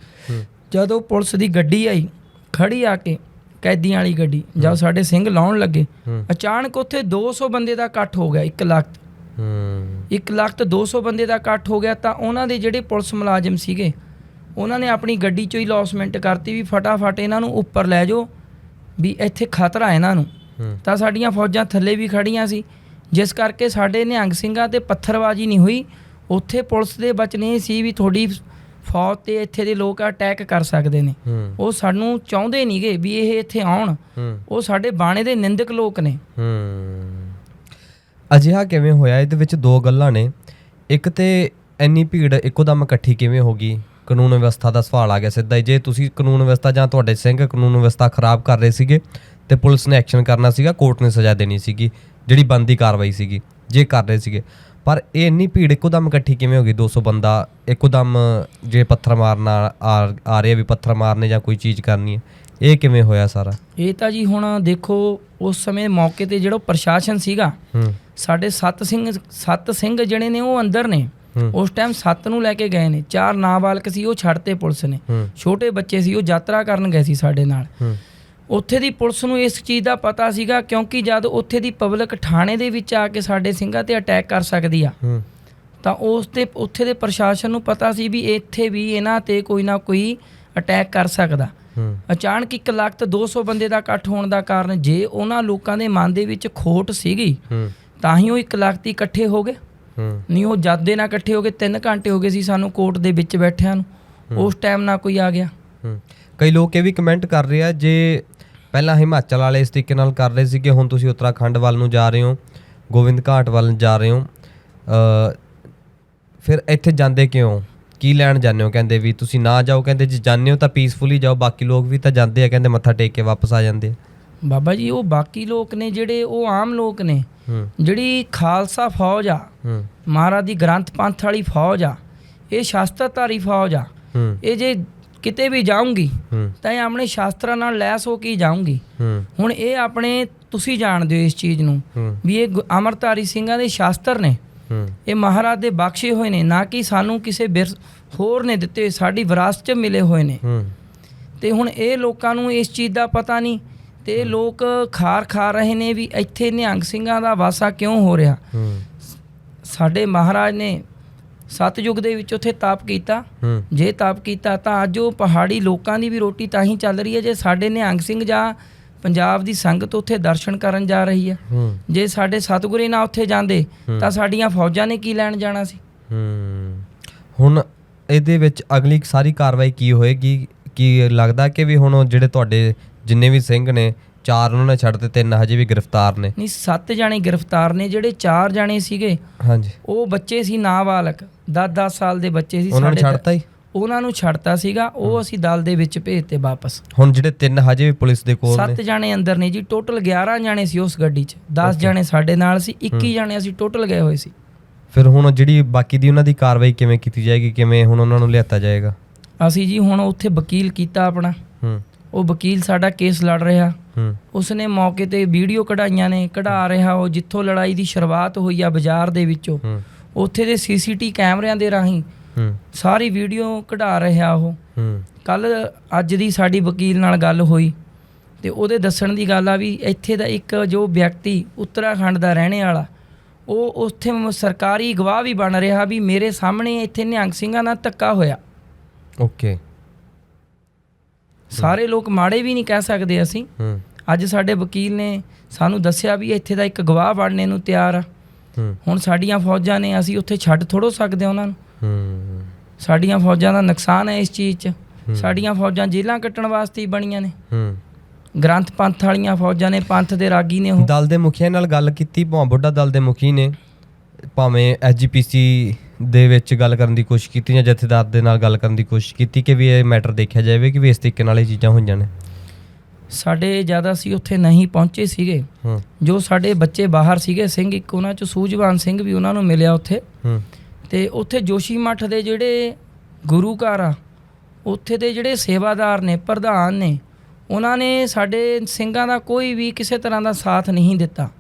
ਜਦੋਂ ਪੁਲਿਸ ਦੀ ਗੱਡੀ ਆਈ ਖੜੀ ਆ ਕੇ ਕੈਦੀਆਂ ਵਾਲੀ ਗੱਡੀ ਜਦ ਸਾਡੇ ਸਿੰਘ ਲਾਉਣ ਲੱਗੇ ਅਚਾਨਕ ਉੱਥੇ 200 ਬੰਦੇ ਦਾ ਇਕੱਠ ਹੋ ਗਿਆ 1 ਲੱਖ। ਹੂੰ। 1 ਲੱਖ ਤੇ 200 ਬੰਦੇ ਦਾ ਇਕੱਠ ਹੋ ਗਿਆ ਤਾਂ ਉਹਨਾਂ ਦੇ ਜਿਹੜੇ ਪੁਲਿਸ ਮੁਲਾਜ਼ਮ ਸੀਗੇ ਉਹਨਾਂ ਨੇ ਆਪਣੀ ਗੱਡੀ ਚੋਂ ਹੀ ਲੌਸਮੈਂਟ ਕਰਤੀ ਵੀ ਫਟਾਫਟ ਇਹਨਾਂ ਨੂੰ ਉੱਪਰ ਲੈ ਜਾਓ ਵੀ ਇੱਥੇ ਖਤਰਾ ਇਹਨਾਂ ਨੂੰ। ਤਾਂ ਸਾਡੀਆਂ ਫੌਜਾਂ ਥੱਲੇ ਵੀ ਖੜੀਆਂ ਸੀ। ਜਿਸ ਕਰਕੇ ਸਾਡੇ ਨਿਹੰਗ ਸਿੰਘਾਂ ਤੇ ਪੱਥਰਬਾਜ਼ੀ ਨਹੀਂ ਹੋਈ। ਉੱਥੇ ਪੁਲਿਸ ਦੇ ਬਚਨੇ ਸੀ ਵੀ ਤੁਹਾਡੀ ਫੌਜ ਤੇ ਇੱਥੇ ਦੇ ਲੋਕ ਅਟੈਕ ਕਰ ਸਕਦੇ ਨੇ। ਉਹ ਸਾਨੂੰ ਚਾਹੁੰਦੇ ਨਹੀਂਗੇ ਵੀ ਇਹ ਇੱਥੇ ਆਉਣ। ਉਹ ਸਾਡੇ ਬਾਣੇ ਦੇ ਨਿੰਦਕ ਲੋਕ ਨੇ। ਅਜਿਹਾ ਕਿਵੇਂ ਹੋਇਆ? ਇਹਦੇ ਵਿੱਚ ਦੋ ਗੱਲਾਂ ਨੇ। ਇੱਕ ਤੇ ਇੰਨੀ ਭੀੜ ਇੱਕੋ ਦਮ ਇਕੱਠੀ ਕਿਵੇਂ ਹੋ ਗਈ? ਕਾਨੂੰਨ ਵਿਵਸਥਾ ਦਾ ਸਵਾਲ ਆ ਗਿਆ ਸਿੱਧਾ ਹੀ। ਜੇ ਤੁਸੀਂ ਕਾਨੂੰਨ ਵਿਵਸਥਾ ਜਾਂ ਤੁਹਾਡੇ ਸਿੰਘ ਕਾਨੂੰਨ ਵਿਵਸਥਾ ਖਰਾਬ ਕਰ ਰਹੇ ਸੀਗੇ ਤੇ ਪੁਲਿਸ ਨੇ ਐਕਸ਼ਨ ਕਰਨਾ ਸੀਗਾ ਕੋਰਟ ਨੇ ਸਜ਼ਾ ਦੇਣੀ ਸੀਗੀ ਜਿਹੜੀ ਬੰਦੀ ਕਾਰਵਾਈ ਸੀਗੀ ਜੇ ਕਰ ਰਹੇ ਸੀਗੇ। ਪਰ ਇਹ ਇੰਨੀ ਭੀੜ ਇੱਕੋਦਮ ਇਕੱਠੀ ਕਿਵੇਂ ਹੋ ਗਈ? 200 ਬੰਦਾ ਇੱਕੋਦਮ ਜੇ ਪੱਥਰ ਮਾਰਨਾ ਆ ਆ ਰਿਹਾ ਵੀ ਪੱਥਰ ਮਾਰਨੇ ਜਾਂ ਕੋਈ ਚੀਜ਼ ਕਰਨੀ ਹੈ ਇਹ ਕਿਵੇਂ ਹੋਇਆ ਸਾਰਾ? ਇਹ ਤਾਂ ਜੀ ਹੁਣ ਦੇਖੋ ਉਸ ਸਮੇਂ ਮੌਕੇ ਤੇ ਜਿਹੜਾ ਪ੍ਰਸ਼ਾਸਨ ਸੀਗਾ ਸਾਡੇ ਸੱਤ ਸਿੰਘ ਸੱਤ ਸਿੰਘ ਜਿਹੜੇ ਨੇ ਉਹ ਅੰਦਰ ਨੇ। ਉਸ ਟਾਈਮ ਸੱਤ ਨੂੰ ਲੈ ਕੇ ਗਏ ਨੇ ਚਾਰ ਨਾਬਾਲਗ ਸੀ ਉਹ ਛੱਡਤੇ ਪੁਲਿਸ ਨੇ। ਛੋਟੇ ਬੱਚੇ ਸੀ ਉਹ ਯਾਤਰਾ ਕਰਨ ਗਏ ਸੀ ਸਾਡੇ ਨਾਲ। ਉੱਥੇ ਦੀ ਪੁਲਿਸ ਨੂੰ ਇਸ ਚੀਜ਼ ਦਾ ਪਤਾ ਸੀਗਾ ਕਿਉਂਕਿ ਜਦ ਉੱਥੇ ਦੀ ਪਬਲਿਕ ਥਾਣੇ ਦੇ ਵਿੱਚ ਆ ਕੇ ਸਾਡੇ ਸਿੰਘਾਂ ਤੇ ਅਟੈਕ ਕਰ ਸਕਦੀ ਆ ਤਾਂ ਉਸ ਤੇ ਉੱਥੇ ਦੇ ਪ੍ਰਸ਼ਾਸਨ ਨੂੰ ਪਤਾ ਸੀ ਵੀ ਇੱਥੇ ਵੀ ਇਹਨਾਂ ਤੇ ਕੋਈ ਨਾ ਕੋਈ ਅਟੈਕ ਕਰ ਸਕਦਾ। ਅਚਾਨਕ ਇੱਕ ਲੱਖ ਤੇ 200 ਬੰਦੇ ਦਾ ਇਕੱਠ ਹੋਣ ਦਾ ਕਾਰਨ ਜੇ ਉਹਨਾਂ ਲੋਕਾਂ ਦੇ ਮਨ ਦੇ ਵਿੱਚ ਖੋਟ ਸੀਗੀ ਤਾਂ ਹੀ ਉਹ ਇੱਕ ਲੱਖ ਦੀ ਇਕੱਠੇ ਹੋ ਗਏ। ਨਹੀਂ ਉਹ ਜਦ ਦੇ ਨਾਲ ਇਕੱਠੇ ਹੋ ਗਏ 3 ਘੰਟੇ ਹੋ ਗਏ ਸੀ ਸਾਨੂੰ ਕੋਰਟ ਦੇ ਵਿੱਚ ਬੈਠਿਆਂ ਨੂੰ। ਉਸ ਟਾਈਮ ਨਾ ਕੋਈ ਆ ਗਿਆ। ਹੂੰ। ਕਈ ਲੋਕ ਇਹ ਵੀ ਕਮੈਂਟ ਕਰ ਰਹੇ ਆ ਜੇ ਪਹਿਲਾਂ ਹਿਮਾਚਲ ਵਾਲੇ ਇਸ ਤਰੀਕੇ ਨਾਲ ਕਰ ਰਹੇ ਸੀ ਕਿ ਹੁਣ ਤੁਸੀਂ ਉੱਤਰਾਖੰਡ ਵੱਲ ਨੂੰ ਜਾ ਰਹੇ ਹੋ ਗੋਬਿੰਦ ਘਾਟ ਵੱਲ ਜਾ ਰਹੇ ਹੋ ਅ ਫਿਰ ਇੱਥੇ ਜਾਂਦੇ ਕਿਉਂ? ਕੀ ਲੈਣ ਜਾਂਦੇ ਹੋ? ਕਹਿੰਦੇ ਵੀ ਤੁਸੀਂ ਨਾ ਜਾਓ ਕਹਿੰਦੇ ਜੇ ਜਾਂਦੇ ਹੋ ਤਾਂ ਪੀਸਫੁਲੀ ਜਾਓ ਬਾਕੀ ਲੋਕ ਵੀ ਤਾਂ ਜਾਂਦੇ ਆ ਕਹਿੰਦੇ ਮੱਥਾ ਟੇਕ ਕੇ ਵਾਪਸ ਆ ਜਾਂਦੇ ਆ। ਬਾਬਾ ਜੀ ਉਹ ਬਾਕੀ ਲੋਕ ਨੇ ਜਿਹੜੇ ਉਹ ਆਮ ਲੋਕ ਨੇ। ਜਿਹੜੀ ਖਾਲਸਾ ਫੌਜ ਆ ਮਹਾਰਾਜ ਦੀ ਗ੍ਰੰਥ ਪੰਥ ਵਾਲੀ ਫੌਜ ਆ ਇਹ ਸ਼ਾਸਤਰਧਾਰੀ ਫੌਜ ਆ। ਇਹ ਜੇ ਕਿਤੇ ਵੀ ਜਾਊਂਗੀ ਤਾਂ ਇਹ ਆਪਣੇ ਸ਼ਾਸਤਰਾਂ ਨਾਲ ਲੈਸ ਹੋ ਕੇ ਜਾਊਂਗੀ। ਹੁਣ ਇਹ ਆਪਣੇ ਤੁਸੀਂ ਜਾਣਦੇ ਹੋ ਇਸ ਚੀਜ਼ ਨੂੰ ਵੀ ਇਹ ਅਮਰਧਾਰੀ ਸਿੰਘਾਂ ਦੇ ਸ਼ਾਸਤਰ ਨੇ। ਇਹ ਮਹਾਰਾਜ ਦੇ ਬਖਸ਼ੇ ਹੋਏ ਨੇ ਨਾ ਕਿ ਸਾਨੂੰ ਕਿਸੇ ਬਿਰਸ ਹੋਰ ਨੇ ਦਿੱਤੇ ਸਾਡੀ ਵਿਰਾਸਤ 'ਚ ਮਿਲੇ ਹੋਏ ਨੇ। ਤੇ ਹੁਣ ਇਹ ਲੋਕਾਂ ਨੂੰ ਇਸ ਚੀਜ਼ ਦਾ ਪਤਾ ਨਹੀਂ ਤੇ ਲੋਕ ਖਾਰ ਖਾ ਰਹੇ ਨੇ ਵੀ ਇੱਥੇ ਨਿਹੰਗ ਸਿੰਘਾਂ ਦਾ ਵਾਸਾ ਕਿਉਂ ਹੋ ਰਿਹਾ? ਸਾਡੇ ਮਹਾਰਾਜ ਨੇ ਸਤਯੁਗ ਦੇ ਵਿੱਚ ਉੱਥੇ ਤਪ ਕੀਤਾ। ਜੇ ਤਪ ਕੀਤਾ ਤਾਂ ਅੱਜ ਉਹ ਪਹਾੜੀ ਲੋਕਾਂ ਦੀ ਵੀ ਰੋਟੀ ਤਾਂ ਹੀ ਚੱਲ ਰਹੀ ਹੈ। ਜੇ ਸਾਡੇ ਨਿਹੰਗ ਸਿੰਘ ਜਾਂ ਪੰਜਾਬ ਦੀ ਸੰਗਤ ਉੱਥੇ ਦਰਸ਼ਨ ਕਰਨ ਜਾ ਰਹੀ ਹੈ। ਜੇ ਸਾਡੇ ਸਤਿਗੁਰੇ ਨਾ ਉੱਥੇ ਜਾਂਦੇ ਤਾਂ ਸਾਡੀਆਂ ਫੌਜਾਂ ਨੇ ਕੀ ਲੈਣ ਜਾਣਾ ਸੀ? ਹੁਣ ਇਹਦੇ ਵਿੱਚ ਅਗਲੀ ਸਾਰੀ ਕਾਰਵਾਈ ਕੀ ਹੋਏਗੀ? ਕੀ ਲੱਗਦਾ ਕਿ ਵੀ ਹੁਣ ਜਿਹੜੇ ਤੁਹਾਡੇ ਜਿੰਨੇ ਵੀ ਸਿੰਘ ਨੇ ਚਾਰ ਉਹਨਾਂ ਨੇ ਛੱਡ ਤੇ ਤਿੰਨ ਹਜੇ ਵੀ ਗ੍ਰਿਫਤਾਰ ਨੇ। ਨਹੀਂ ਸੱਤ ਜਾਣੇ ਗ੍ਰਿਫਤਾਰ ਨੇ ਜਿਹੜੇ ਚਾਰ ਜਾਣੇ ਸੀਗੇ ਹਾਂਜੀ। ਉਹ ਬੱਚੇ ਸੀ ਨਾਬਾਲਗ 10-10 ਸਾਲ ਦੇ ਬੱਚੇ ਸੀ ਉਹਨਾਂ ਨੂੰ ਛੱਡਤਾ ਹੀ? ਉਹਨਾਂ ਨੂੰ ਛੱਡਤਾ ਸੀਗਾ ਉਹ ਅਸੀਂ ਦਲ ਦੇ ਵਿੱਚ ਭੇਜਤੇ ਵਾਪਸ। ਹੁਣ ਜਿਹੜੇ ਤਿੰਨ ਹਜੇ ਵੀ ਪੁਲਿਸ ਦੇ ਕੋਲ ਸੱਤ ਨੇ। ਜਾਣੇ ਅੰਦਰ ਨੇ ਜੀ ਟੋਟਲ 11 ਜਾਣੇ ਸੀ ਉਸ ਗੱਡੀ 'ਚ। 10 ਜਾਣੇ ਸਾਡੇ ਨਾਲ ਸੀ 21 ਜਾਣੇ ਅਸੀਂ ਟੋਟਲ ਗਏ ਹੋਏ ਸੀ। ਫਿਰ ਹੁਣ ਜਿਹੜੀ ਬਾਕੀ ਦੀ ਉਹਨਾਂ ਦੀ ਕਾਰਵਾਈ ਕਿਵੇਂ ਕੀਤੀ ਜਾਏਗੀ ਕਿਵੇਂ ਹੁਣ ਉਹਨਾਂ ਨੂੰ ਲਿਆਤਾ ਜਾਏਗਾ? ਅਸੀਂ ਜੀ ਹੁਣ ਉੱਥੇ ਵਕੀਲ ਕੀਤਾ ਆਪਣਾ। ਹੂੰ। ਉਹ ਵਕੀਲ ਸਾਡਾ ਕੇਸ ਲੜ ਰਿਹਾ। ਉਸਨੇ ਮੌਕੇ ਤੇ ਵੀਡੀਓ ਕਢਾਈਆਂ ਨੇ ਕਢਾ ਰਿਹਾ ਉਹ ਜਿੱਥੋਂ ਲੜਾਈ ਦੀ ਸ਼ੁਰੂਆਤ ਹੋਈ ਆ ਬਾਜ਼ਾਰ ਦੇ ਵਿੱਚੋਂ। ਉੱਥੇ ਦੇ ਸੀਸੀਟੀ ਕੈਮਰਿਆਂ ਦੇ ਰਾਹੀਂ ਸਾਰੀ ਵੀਡੀਓ ਕਢਾ ਰਿਹਾ ਉਹ। ਕੱਲ ਅੱਜ ਦੀ ਸਾਡੀ ਵਕੀਲ ਨਾਲ ਗੱਲ ਹੋਈ ਤੇ ਉਹਦੇ ਦੱਸਣ ਦੀ ਗੱਲ ਆ ਵੀ ਇੱਥੇ ਦਾ ਇੱਕ ਜੋ ਵਿਅਕਤੀ ਉੱਤਰਾਖੰਡ ਦਾ ਰਹਿਣੇ ਵਾਲਾ ਉਹ ਉੱਥੇ ਸਰਕਾਰੀ ਗਵਾਹ ਵੀ ਬਣ ਰਿਹਾ ਵੀ ਮੇਰੇ ਸਾਹਮਣੇ ਇੱਥੇ ਨਿਹੰਗ ਸਿੰਘਾਂ ਨਾਲ ਧੱਕਾ ਹੋਇਆ। ਓਕੇ। ਸਾਰੇ ਲੋਕ ਮਾੜੇ ਵੀ ਨਹੀਂ ਕਹਿ ਸਕਦੇ ਅਸੀਂ। ਅੱਜ ਸਾਡੇ ਵਕੀਲ ਨੇ ਸਾਨੂੰ ਦੱਸਿਆ ਵੀ ਇੱਥੇ ਦਾ ਇੱਕ ਗਵਾਹ ਬਣਨੇ ਨੂੰ ਤਿਆਰ ਆ। ਹੁਣ ਸਾਡੀਆਂ ਫੌਜਾਂ ਨੇ ਅਸੀਂ ਉੱਥੇ ਛੱਡ ਥੋੜੋ ਸਕਦੇ ਉਹਨਾਂ ਨੂੰ। ਹੂੰ। ਸਾਡੀਆਂ ਫੌਜਾਂ ਦਾ ਨੁਕਸਾਨ ਹੈ ਇਸ ਚੀਜ਼ 'ਚ। ਸਾਡੀਆਂ ਫੌਜਾਂ ਜੇਲਾਂ ਕੱਟਣ ਵਾਸਤੇ ਹੀ ਬਣੀਆਂ ਨੇ। ਹੂੰ। ਗ੍ਰੰਥ ਪੰਥ ਵਾਲੀਆਂ ਫੌਜਾਂ ਨੇ ਪੰਥ ਦੇ ਰਾਗੀ ਨੇ ਉਹ। ਦਲ ਦੇ ਮੁਖੀਆਂ ਨਾਲ ਗੱਲ ਕੀਤੀ ਭਾਵੇਂ ਬੁੱਢਾ ਦਲ ਦੇ ਮੁਖੀ ਨੇ ਭਾਵੇਂ ਐਸਜੀਪੀਸੀ ਦੇ ਵਿੱਚ ਗੱਲ ਕਰਨ ਦੀ ਕੋਸ਼ਿਸ਼ ਕੀਤੀ ਜਾਂ ਜਥੇਦਾਰ ਦੇ ਨਾਲ ਗੱਲ ਕਰਨ ਦੀ ਕੋਸ਼ਿਸ਼ ਕੀਤੀ ਕਿ ਵੀ ਇਹ ਮੈਟਰ ਦੇਖਿਆ ਜਾਵੇ ਕਿ ਵੀ ਇਸ ਤਰੀਕੇ ਨਾਲ ਇਹ ਚੀਜ਼ਾਂ ਹੋਈਆਂ ਨੇ? ਸਾਡੇ ਜ਼ਿਆਦਾ ਸੀ ਉੱਥੇ ਨਹੀਂ ਪਹੁੰਚੇ ਸੀਗੇ। ਜੋ ਸਾਡੇ ਬੱਚੇ ਬਾਹਰ ਸੀਗੇ ਸਿੰਘ ਇੱਕ ਉਹਨਾਂ ਚ ਸੂਝਵਾਨ ਸਿੰਘ ਵੀ ਉਹਨਾਂ ਨੂੰ ਮਿਲਿਆ ਉੱਥੇ। ਤੇ ਉੱਥੇ ਜੋਸ਼ੀ ਮੱਠ ਦੇ ਜਿਹੜੇ ਗੁਰੂ ਘਰ ਆ ਉੱਥੇ ਦੇ ਜਿਹੜੇ ਸੇਵਾਦਾਰ ਨੇ ਪ੍ਰਧਾਨ ਨੇ ਉਹਨਾਂ ਨੇ ਸਾਡੇ ਸਿੰਘਾਂ ਦਾ ਕੋਈ ਵੀ ਕਿਸੇ ਤਰ੍ਹਾਂ ਦਾ ਸਾਥ ਨਹੀਂ ਦਿੱਤਾ।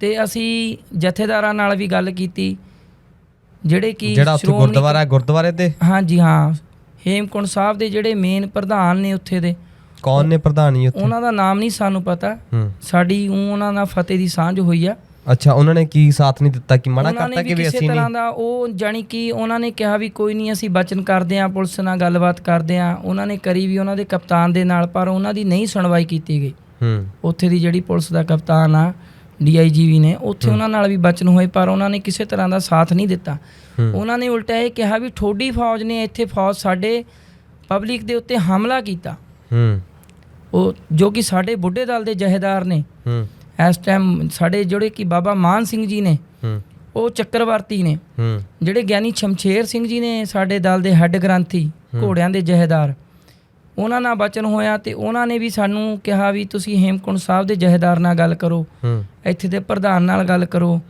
ਤੇ ਅਸੀਂ ਜਥੇਦਾਰਾਂ ਨਾਲ ਵੀ ਗੱਲ ਕੀਤੀ ਜਿਹੜੇ ਕਿ ਜਿਹੜਾ ਉੱਥੇ ਸ਼੍ਰੋਮਣੀ- ਗੁਰਦੁਆਰਾ ਹੈ ਗੁਰਦੁਆਰੇ ਤੇ? ਹਾਂਜੀ ਹਾਂ। ਹੇਮਕੁੰਡ ਸਾਹਿਬ ਦੇ ਜਿਹੜੇ ਮੇਨ ਪ੍ਰਧਾਨ ਨੇ ਉੱਥੇ ਦੇ। ਕੌਣ ਨੇ ਪ੍ਰਧਾਨੀ ਉੱਥੇ? ਉਹਨਾਂ ਦਾ ਨਾਮ ਨਹੀਂ ਸਾਨੂੰ ਪਤਾ। ਹੂੰ। ਸਾਡੀ ਊਂ ਉਹਨਾਂ ਨਾਲ ਫਤਿਹ ਦੀ ਸਾਂਝ ਹੋਈ ਆ। ਅੱਛਾ ਉਹਨਾਂ ਨੇ ਕੀ ਸਾਥ ਨਹੀਂ ਦਿੱਤਾ ਕਿ ਮਨਾ ਉਹਨਾਂ ਨੇ ਕਰਤਾ ਕਿ ਵੀ ਕਿਸੇ ਅਸੀਂ ਤਰ੍ਹਾਂ ਨਹੀਂ ਦਾ ਉਹ ਜਾਣੀ ਕਿ ਉਹਨਾਂ ਨੇ ਕਿਹਾ ਵੀ ਕੋਈ ਨਹੀਂ ਅਸੀਂ ਬਚਨ ਕਰਦੇ ਆਂ ਪੁਲਿਸ ਨਾਲ ਗੱਲਬਾਤ ਕਰਦੇ ਆਂ ਉਹਨਾਂ ਨੇ ਕਰੀ ਵੀ ਉਹਨਾਂ ਦੇ ਕਪਤਾਨ ਦੇ ਨਾਲ ਪਰ ਉਹਨਾਂ ਦੀ ਨਹੀਂ ਸੁਣਵਾਈ ਕੀਤੀ ਗਈ। ਹੂੰ। ਉੱਥੇ ਦੀ ਜਿਹੜੀ ਪੁਲਿਸ ਦਾ ਕਪਤਾਨ ਆ ਡੀਆਈਜੀ ਵੀ ਨੇ ਉੱਥੇ ਉਹਨਾਂ ਨਾਲ ਵੀ ਬਚਨ ਹੋਏ ਪਰ ਉਹਨਾਂ ਨੇ ਕਿਸੇ ਤਰ੍ਹਾਂ ਦਾ ਸਾਥ ਨਹੀਂ ਦਿੱਤਾ। ਉਹਨਾਂ ਨੇ ਉਲਟਾ ਇਹ ਕਿਹਾ ਵੀ ਠੋਡੀ ਫੌਜ ਨੇ ਇੱਥੇ ਫੌਜ ਸਾਡੇ ਪਬਲਿਕ ਦੇ ਉੱਤੇ ਹਮਲਾ ਕੀਤਾ। ਹੂੰ। ਉਹ ਜੋ ਕਿ ਸਾਡੇ ਬੁੱਢੇ ਦਲ ਦੇ ਜਹੇਦਾਰ ਨੇ। ਹੂੰ। ਇਸ ਟਾਈਮ ਸਾਡੇ ਜਿਹੜੇ ਕਿ ਬਾਬਾ ਮਾਨ ਸਿੰਘ ਜੀ ਨੇ ਹੂੰ। ਉਹ ਚੱਕਰਵਰਤੀ ਨੇ। ਹੂੰ। ਜਿਹੜੇ ਗਿਆਨੀ ਸ਼ਮਸ਼ੇਰ ਸਿੰਘ ਜੀ ਨੇ ਸਾਡੇ ਦਲ ਦੇ ਹੈੱਡ ਗ੍ਰੰਥੀ ਘੋੜਿਆਂ ਦੇ ਜਹੇਦਾਰ ਉਹਨਾਂ ਨਾਲ ਬਚਨ ਹੋਇਆ ਤੇ ਉਹਨਾਂ ਨੇ ਵੀ ਸਾਨੂੰ ਕਿਹਾ ਵੀ ਤੁਸੀਂ ਹੇਮਕੁੰਡ ਸਾਹਿਬ ਦੇ ਜਹੇਦਾਰ ਨਾਲ ਗੱਲ ਕਰੋ ਇੱਥੇ ਦੇ ਪ੍ਰਧਾਨ ਨਾਲ ਗੱਲ ਕਰੋ।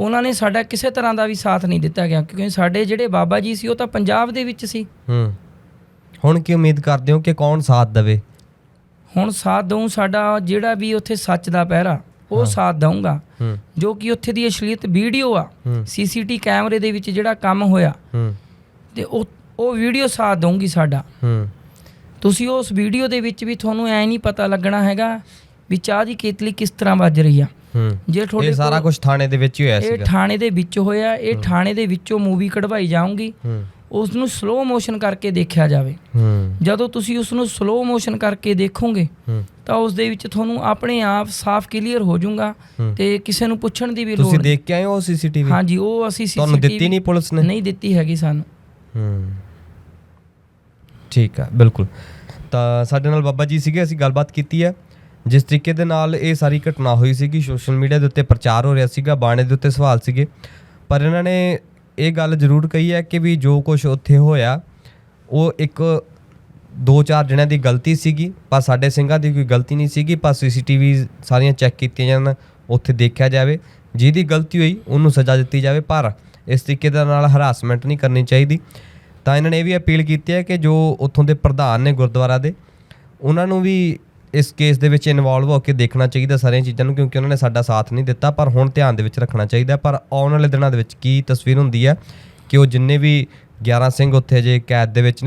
ਉਹਨਾਂ ਨੇ ਸਾਡਾ ਕਿਸੇ ਤਰ੍ਹਾਂ ਦਾ ਵੀ ਸਾਥ ਨਹੀਂ ਦਿੱਤਾ ਗਿਆ ਕਿਉਂਕਿ ਸਾਡੇ ਜਿਹੜੇ ਬਾਬਾ ਜੀ ਸੀ ਉਹ ਤਾਂ ਪੰਜਾਬ ਦੇ ਵਿੱਚ ਸੀ। ਹੁਣ ਕੀ ਉਮੀਦ ਕਰਦੇ ਹੋ ਕਿ ਕੌਣ ਸਾਥ ਦੇਵੇ? ਹੁਣ ਸਾਥ ਦਊ ਸਾਡਾ ਜਿਹੜਾ ਵੀ ਉੱਥੇ ਸੱਚ ਦਾ ਪਹਿਰਾ ਉਹ ਸਾਥ ਦਊਗਾ। ਜੋ ਕਿ ਉੱਥੇ ਦੀ ਅਸ਼ਲੀਤ ਵੀਡੀਓ ਆ ਸੀਸੀਟੀ ਕੈਮਰੇ ਦੇ ਵਿੱਚ ਜਿਹੜਾ ਕੰਮ ਹੋਇਆ ਤੇ ਉਹ ਉਹ ਵੀਡੀਓ ਸਾਥ ਦਊਗੀ ਸਾਡਾ। ਹੂੰ। ਤੁਸੀਂ ਉਸ ਵੀਡੀਓ ਦੇ ਵਿੱਚ ਵੀ ਤੁਹਾਨੂੰ ਐ ਨਹੀਂ ਪਤਾ ਲੱਗਣਾ ਹੈਗਾ ਵੀ ਚਾਹ ਦੀ ਕੇਤਲੀ ਕਿਸ ਤਰ੍ਹਾਂ ਵੱਜ ਰਹੀ ਆ। ਜੇ ਤੁਹਾਡੇ ਇਹ ਸਾਰਾ ਕੁਝ ਥਾਣੇ ਦੇ ਵਿੱਚ ਹੀ ਹੋਇਆ ਇਹ ਸੀਗਾ। ਥਾਣੇ ਦੇ ਵਿੱਚ ਹੋਇਆ ਇਹ ਥਾਣੇ ਦੇ ਵਿੱਚੋਂ ਮੂਵੀ ਕਢਵਾਈ ਜਾਊਗੀ। ਉਸ ਨੂੰ ਸਲੋ ਮੋਸ਼ਨ ਕਰਕੇ ਦੇਖਿਆ ਜਾਵੇ। ਜਦੋਂ ਤੁਸੀਂ ਉਸ ਨੂੰ ਸਲੋ ਮੋਸ਼ਨ ਕਰਕੇ ਦੇਖੋਗੇ ਤਾਂ ਉਸ ਦੇ ਵਿੱਚ ਤੁਹਾਨੂੰ ਆਪਣੇ ਆਪ ਸਾਫ਼ ਕਲੀਅਰ ਹੋ ਜਾਊਗਾ। ਤੇ ਕਿਸੇ ਨੂੰ ਪੁੱਛਣ ਦੀ ਵੀ ਲੋੜ ਤੁਸੀਂ ਦੇਖ ਕੇ ਆਏ ਹੋ ਸੀਸੀਟੀਵੀ? ਹਾਂਜੀ ਉਹ ਅਸੀਂ ਤੁਹਾਨੂੰ ਦਿੱਤੀ ਨਹੀਂ ਪੁਲਿਸ ਨੇ? ਨਹੀਂ ਦਿੱਤੀ ਹੈਗੀ ਸਾਨੂੰ। ਹੂੰ। ਠੀਕ ਆ, ਬਿਲਕੁਲ। ਤਾਂ ਸਾਡੇ ਨਾਲ ਬਾਬਾ ਜੀ ਸੀਗੇ, ਅਸੀਂ ਗੱਲਬਾਤ ਕੀਤੀ ਹੈ ਜਿਸ ਤਰੀਕੇ ਦੇ ਨਾਲ ਇਹ ਸਾਰੀ ਘਟਨਾ ਹੋਈ ਸੀਗੀ ਸੋਸ਼ਲ ਮੀਡੀਆ ਦੇ ਉੱਤੇ ਪ੍ਰਚਾਰ ਹੋ ਰਿਹਾ ਸੀਗਾ, ਬਾਣੇ ਦੇ ਉੱਤੇ ਸਵਾਲ ਸੀਗੇ। ਪਰ ਇਹਨਾਂ ਨੇ ਇਹ ਗੱਲ ਜ਼ਰੂਰ ਕਹੀ ਹੈ ਕਿ ਵੀ ਜੋ ਕੁਝ ਉੱਥੇ ਹੋਇਆ, ਉਹ ਇੱਕ ਦੋ ਚਾਰ ਜਣਿਆਂ ਦੀ ਗਲਤੀ ਸੀਗੀ, ਪਰ ਸਾਡੇ ਸਿੰਘਾਂ ਦੀ ਕੋਈ ਗਲਤੀ ਨਹੀਂ ਸੀਗੀ, ਪਰ ਸੀਸੀਟੀਵੀ ਸਾਰੀਆਂ ਚੈੱਕ ਕੀਤੀਆਂ ਜਾਣ, ਉੱਥੇ ਦੇਖਿਆ ਜਾਵੇ। ਜਿਹਦੀ ਗਲਤੀ ਹੋਈ, ਉਹਨੂੰ ਸਜ਼ਾ ਦਿੱਤੀ ਜਾਵੇ, ਪਰ ਇਸ ਤਰੀਕੇ ਦੇ ਨਾਲ ਹਰਾਸਮੈਂਟ ਨਹੀਂ ਕਰਨੀ ਚਾਹੀਦੀ। ਤਾਂ ਇਹਨਾਂ ਨੇ ਇਹ ਵੀ ਅਪੀਲ ਕੀਤੀ ਹੈ ਕਿ ਜੋ ਉੱਥੋਂ ਦੇ ਪ੍ਰਧਾਨ ਨੇ ਗੁਰਦੁਆਰਾ ਦੇ, ਉਹਨਾਂ ਨੂੰ ਵੀ ਇਸ ਕੇਸ ਦੇ ਵਿੱਚ ਇਨਵੋਲਵ ਹੋ ਕੇ ਦੇਖਣਾ ਚਾਹੀਦਾ ਸਾਰੀਆਂ ਚੀਜ਼ਾਂ ਨੂੰ, ਕਿਉਂਕਿ ਉਹਨਾਂ ਨੇ ਸਾਡਾ ਸਾਥ ਨਹੀਂ ਦਿੱਤਾ, ਪਰ ਹੁਣ ਧਿਆਨ ਦੇ ਵਿੱਚ ਰੱਖਣਾ ਚਾਹੀਦਾ ਪਰ ਆਉਣ ਵਾਲੇ ਦਿਨਾਂ ਦੇ ਵਿੱਚ ਕੀ ਤਸਵੀਰ ਹੁੰਦੀ ਹੈ ਕਿ ਉਹ ਜਿੰਨੇ ਵੀ 11 ਸਿੰਘ ਉੱਥੇ ਜੇ ਕੈਦ ਦੇ ਵਿੱਚ ਨੇ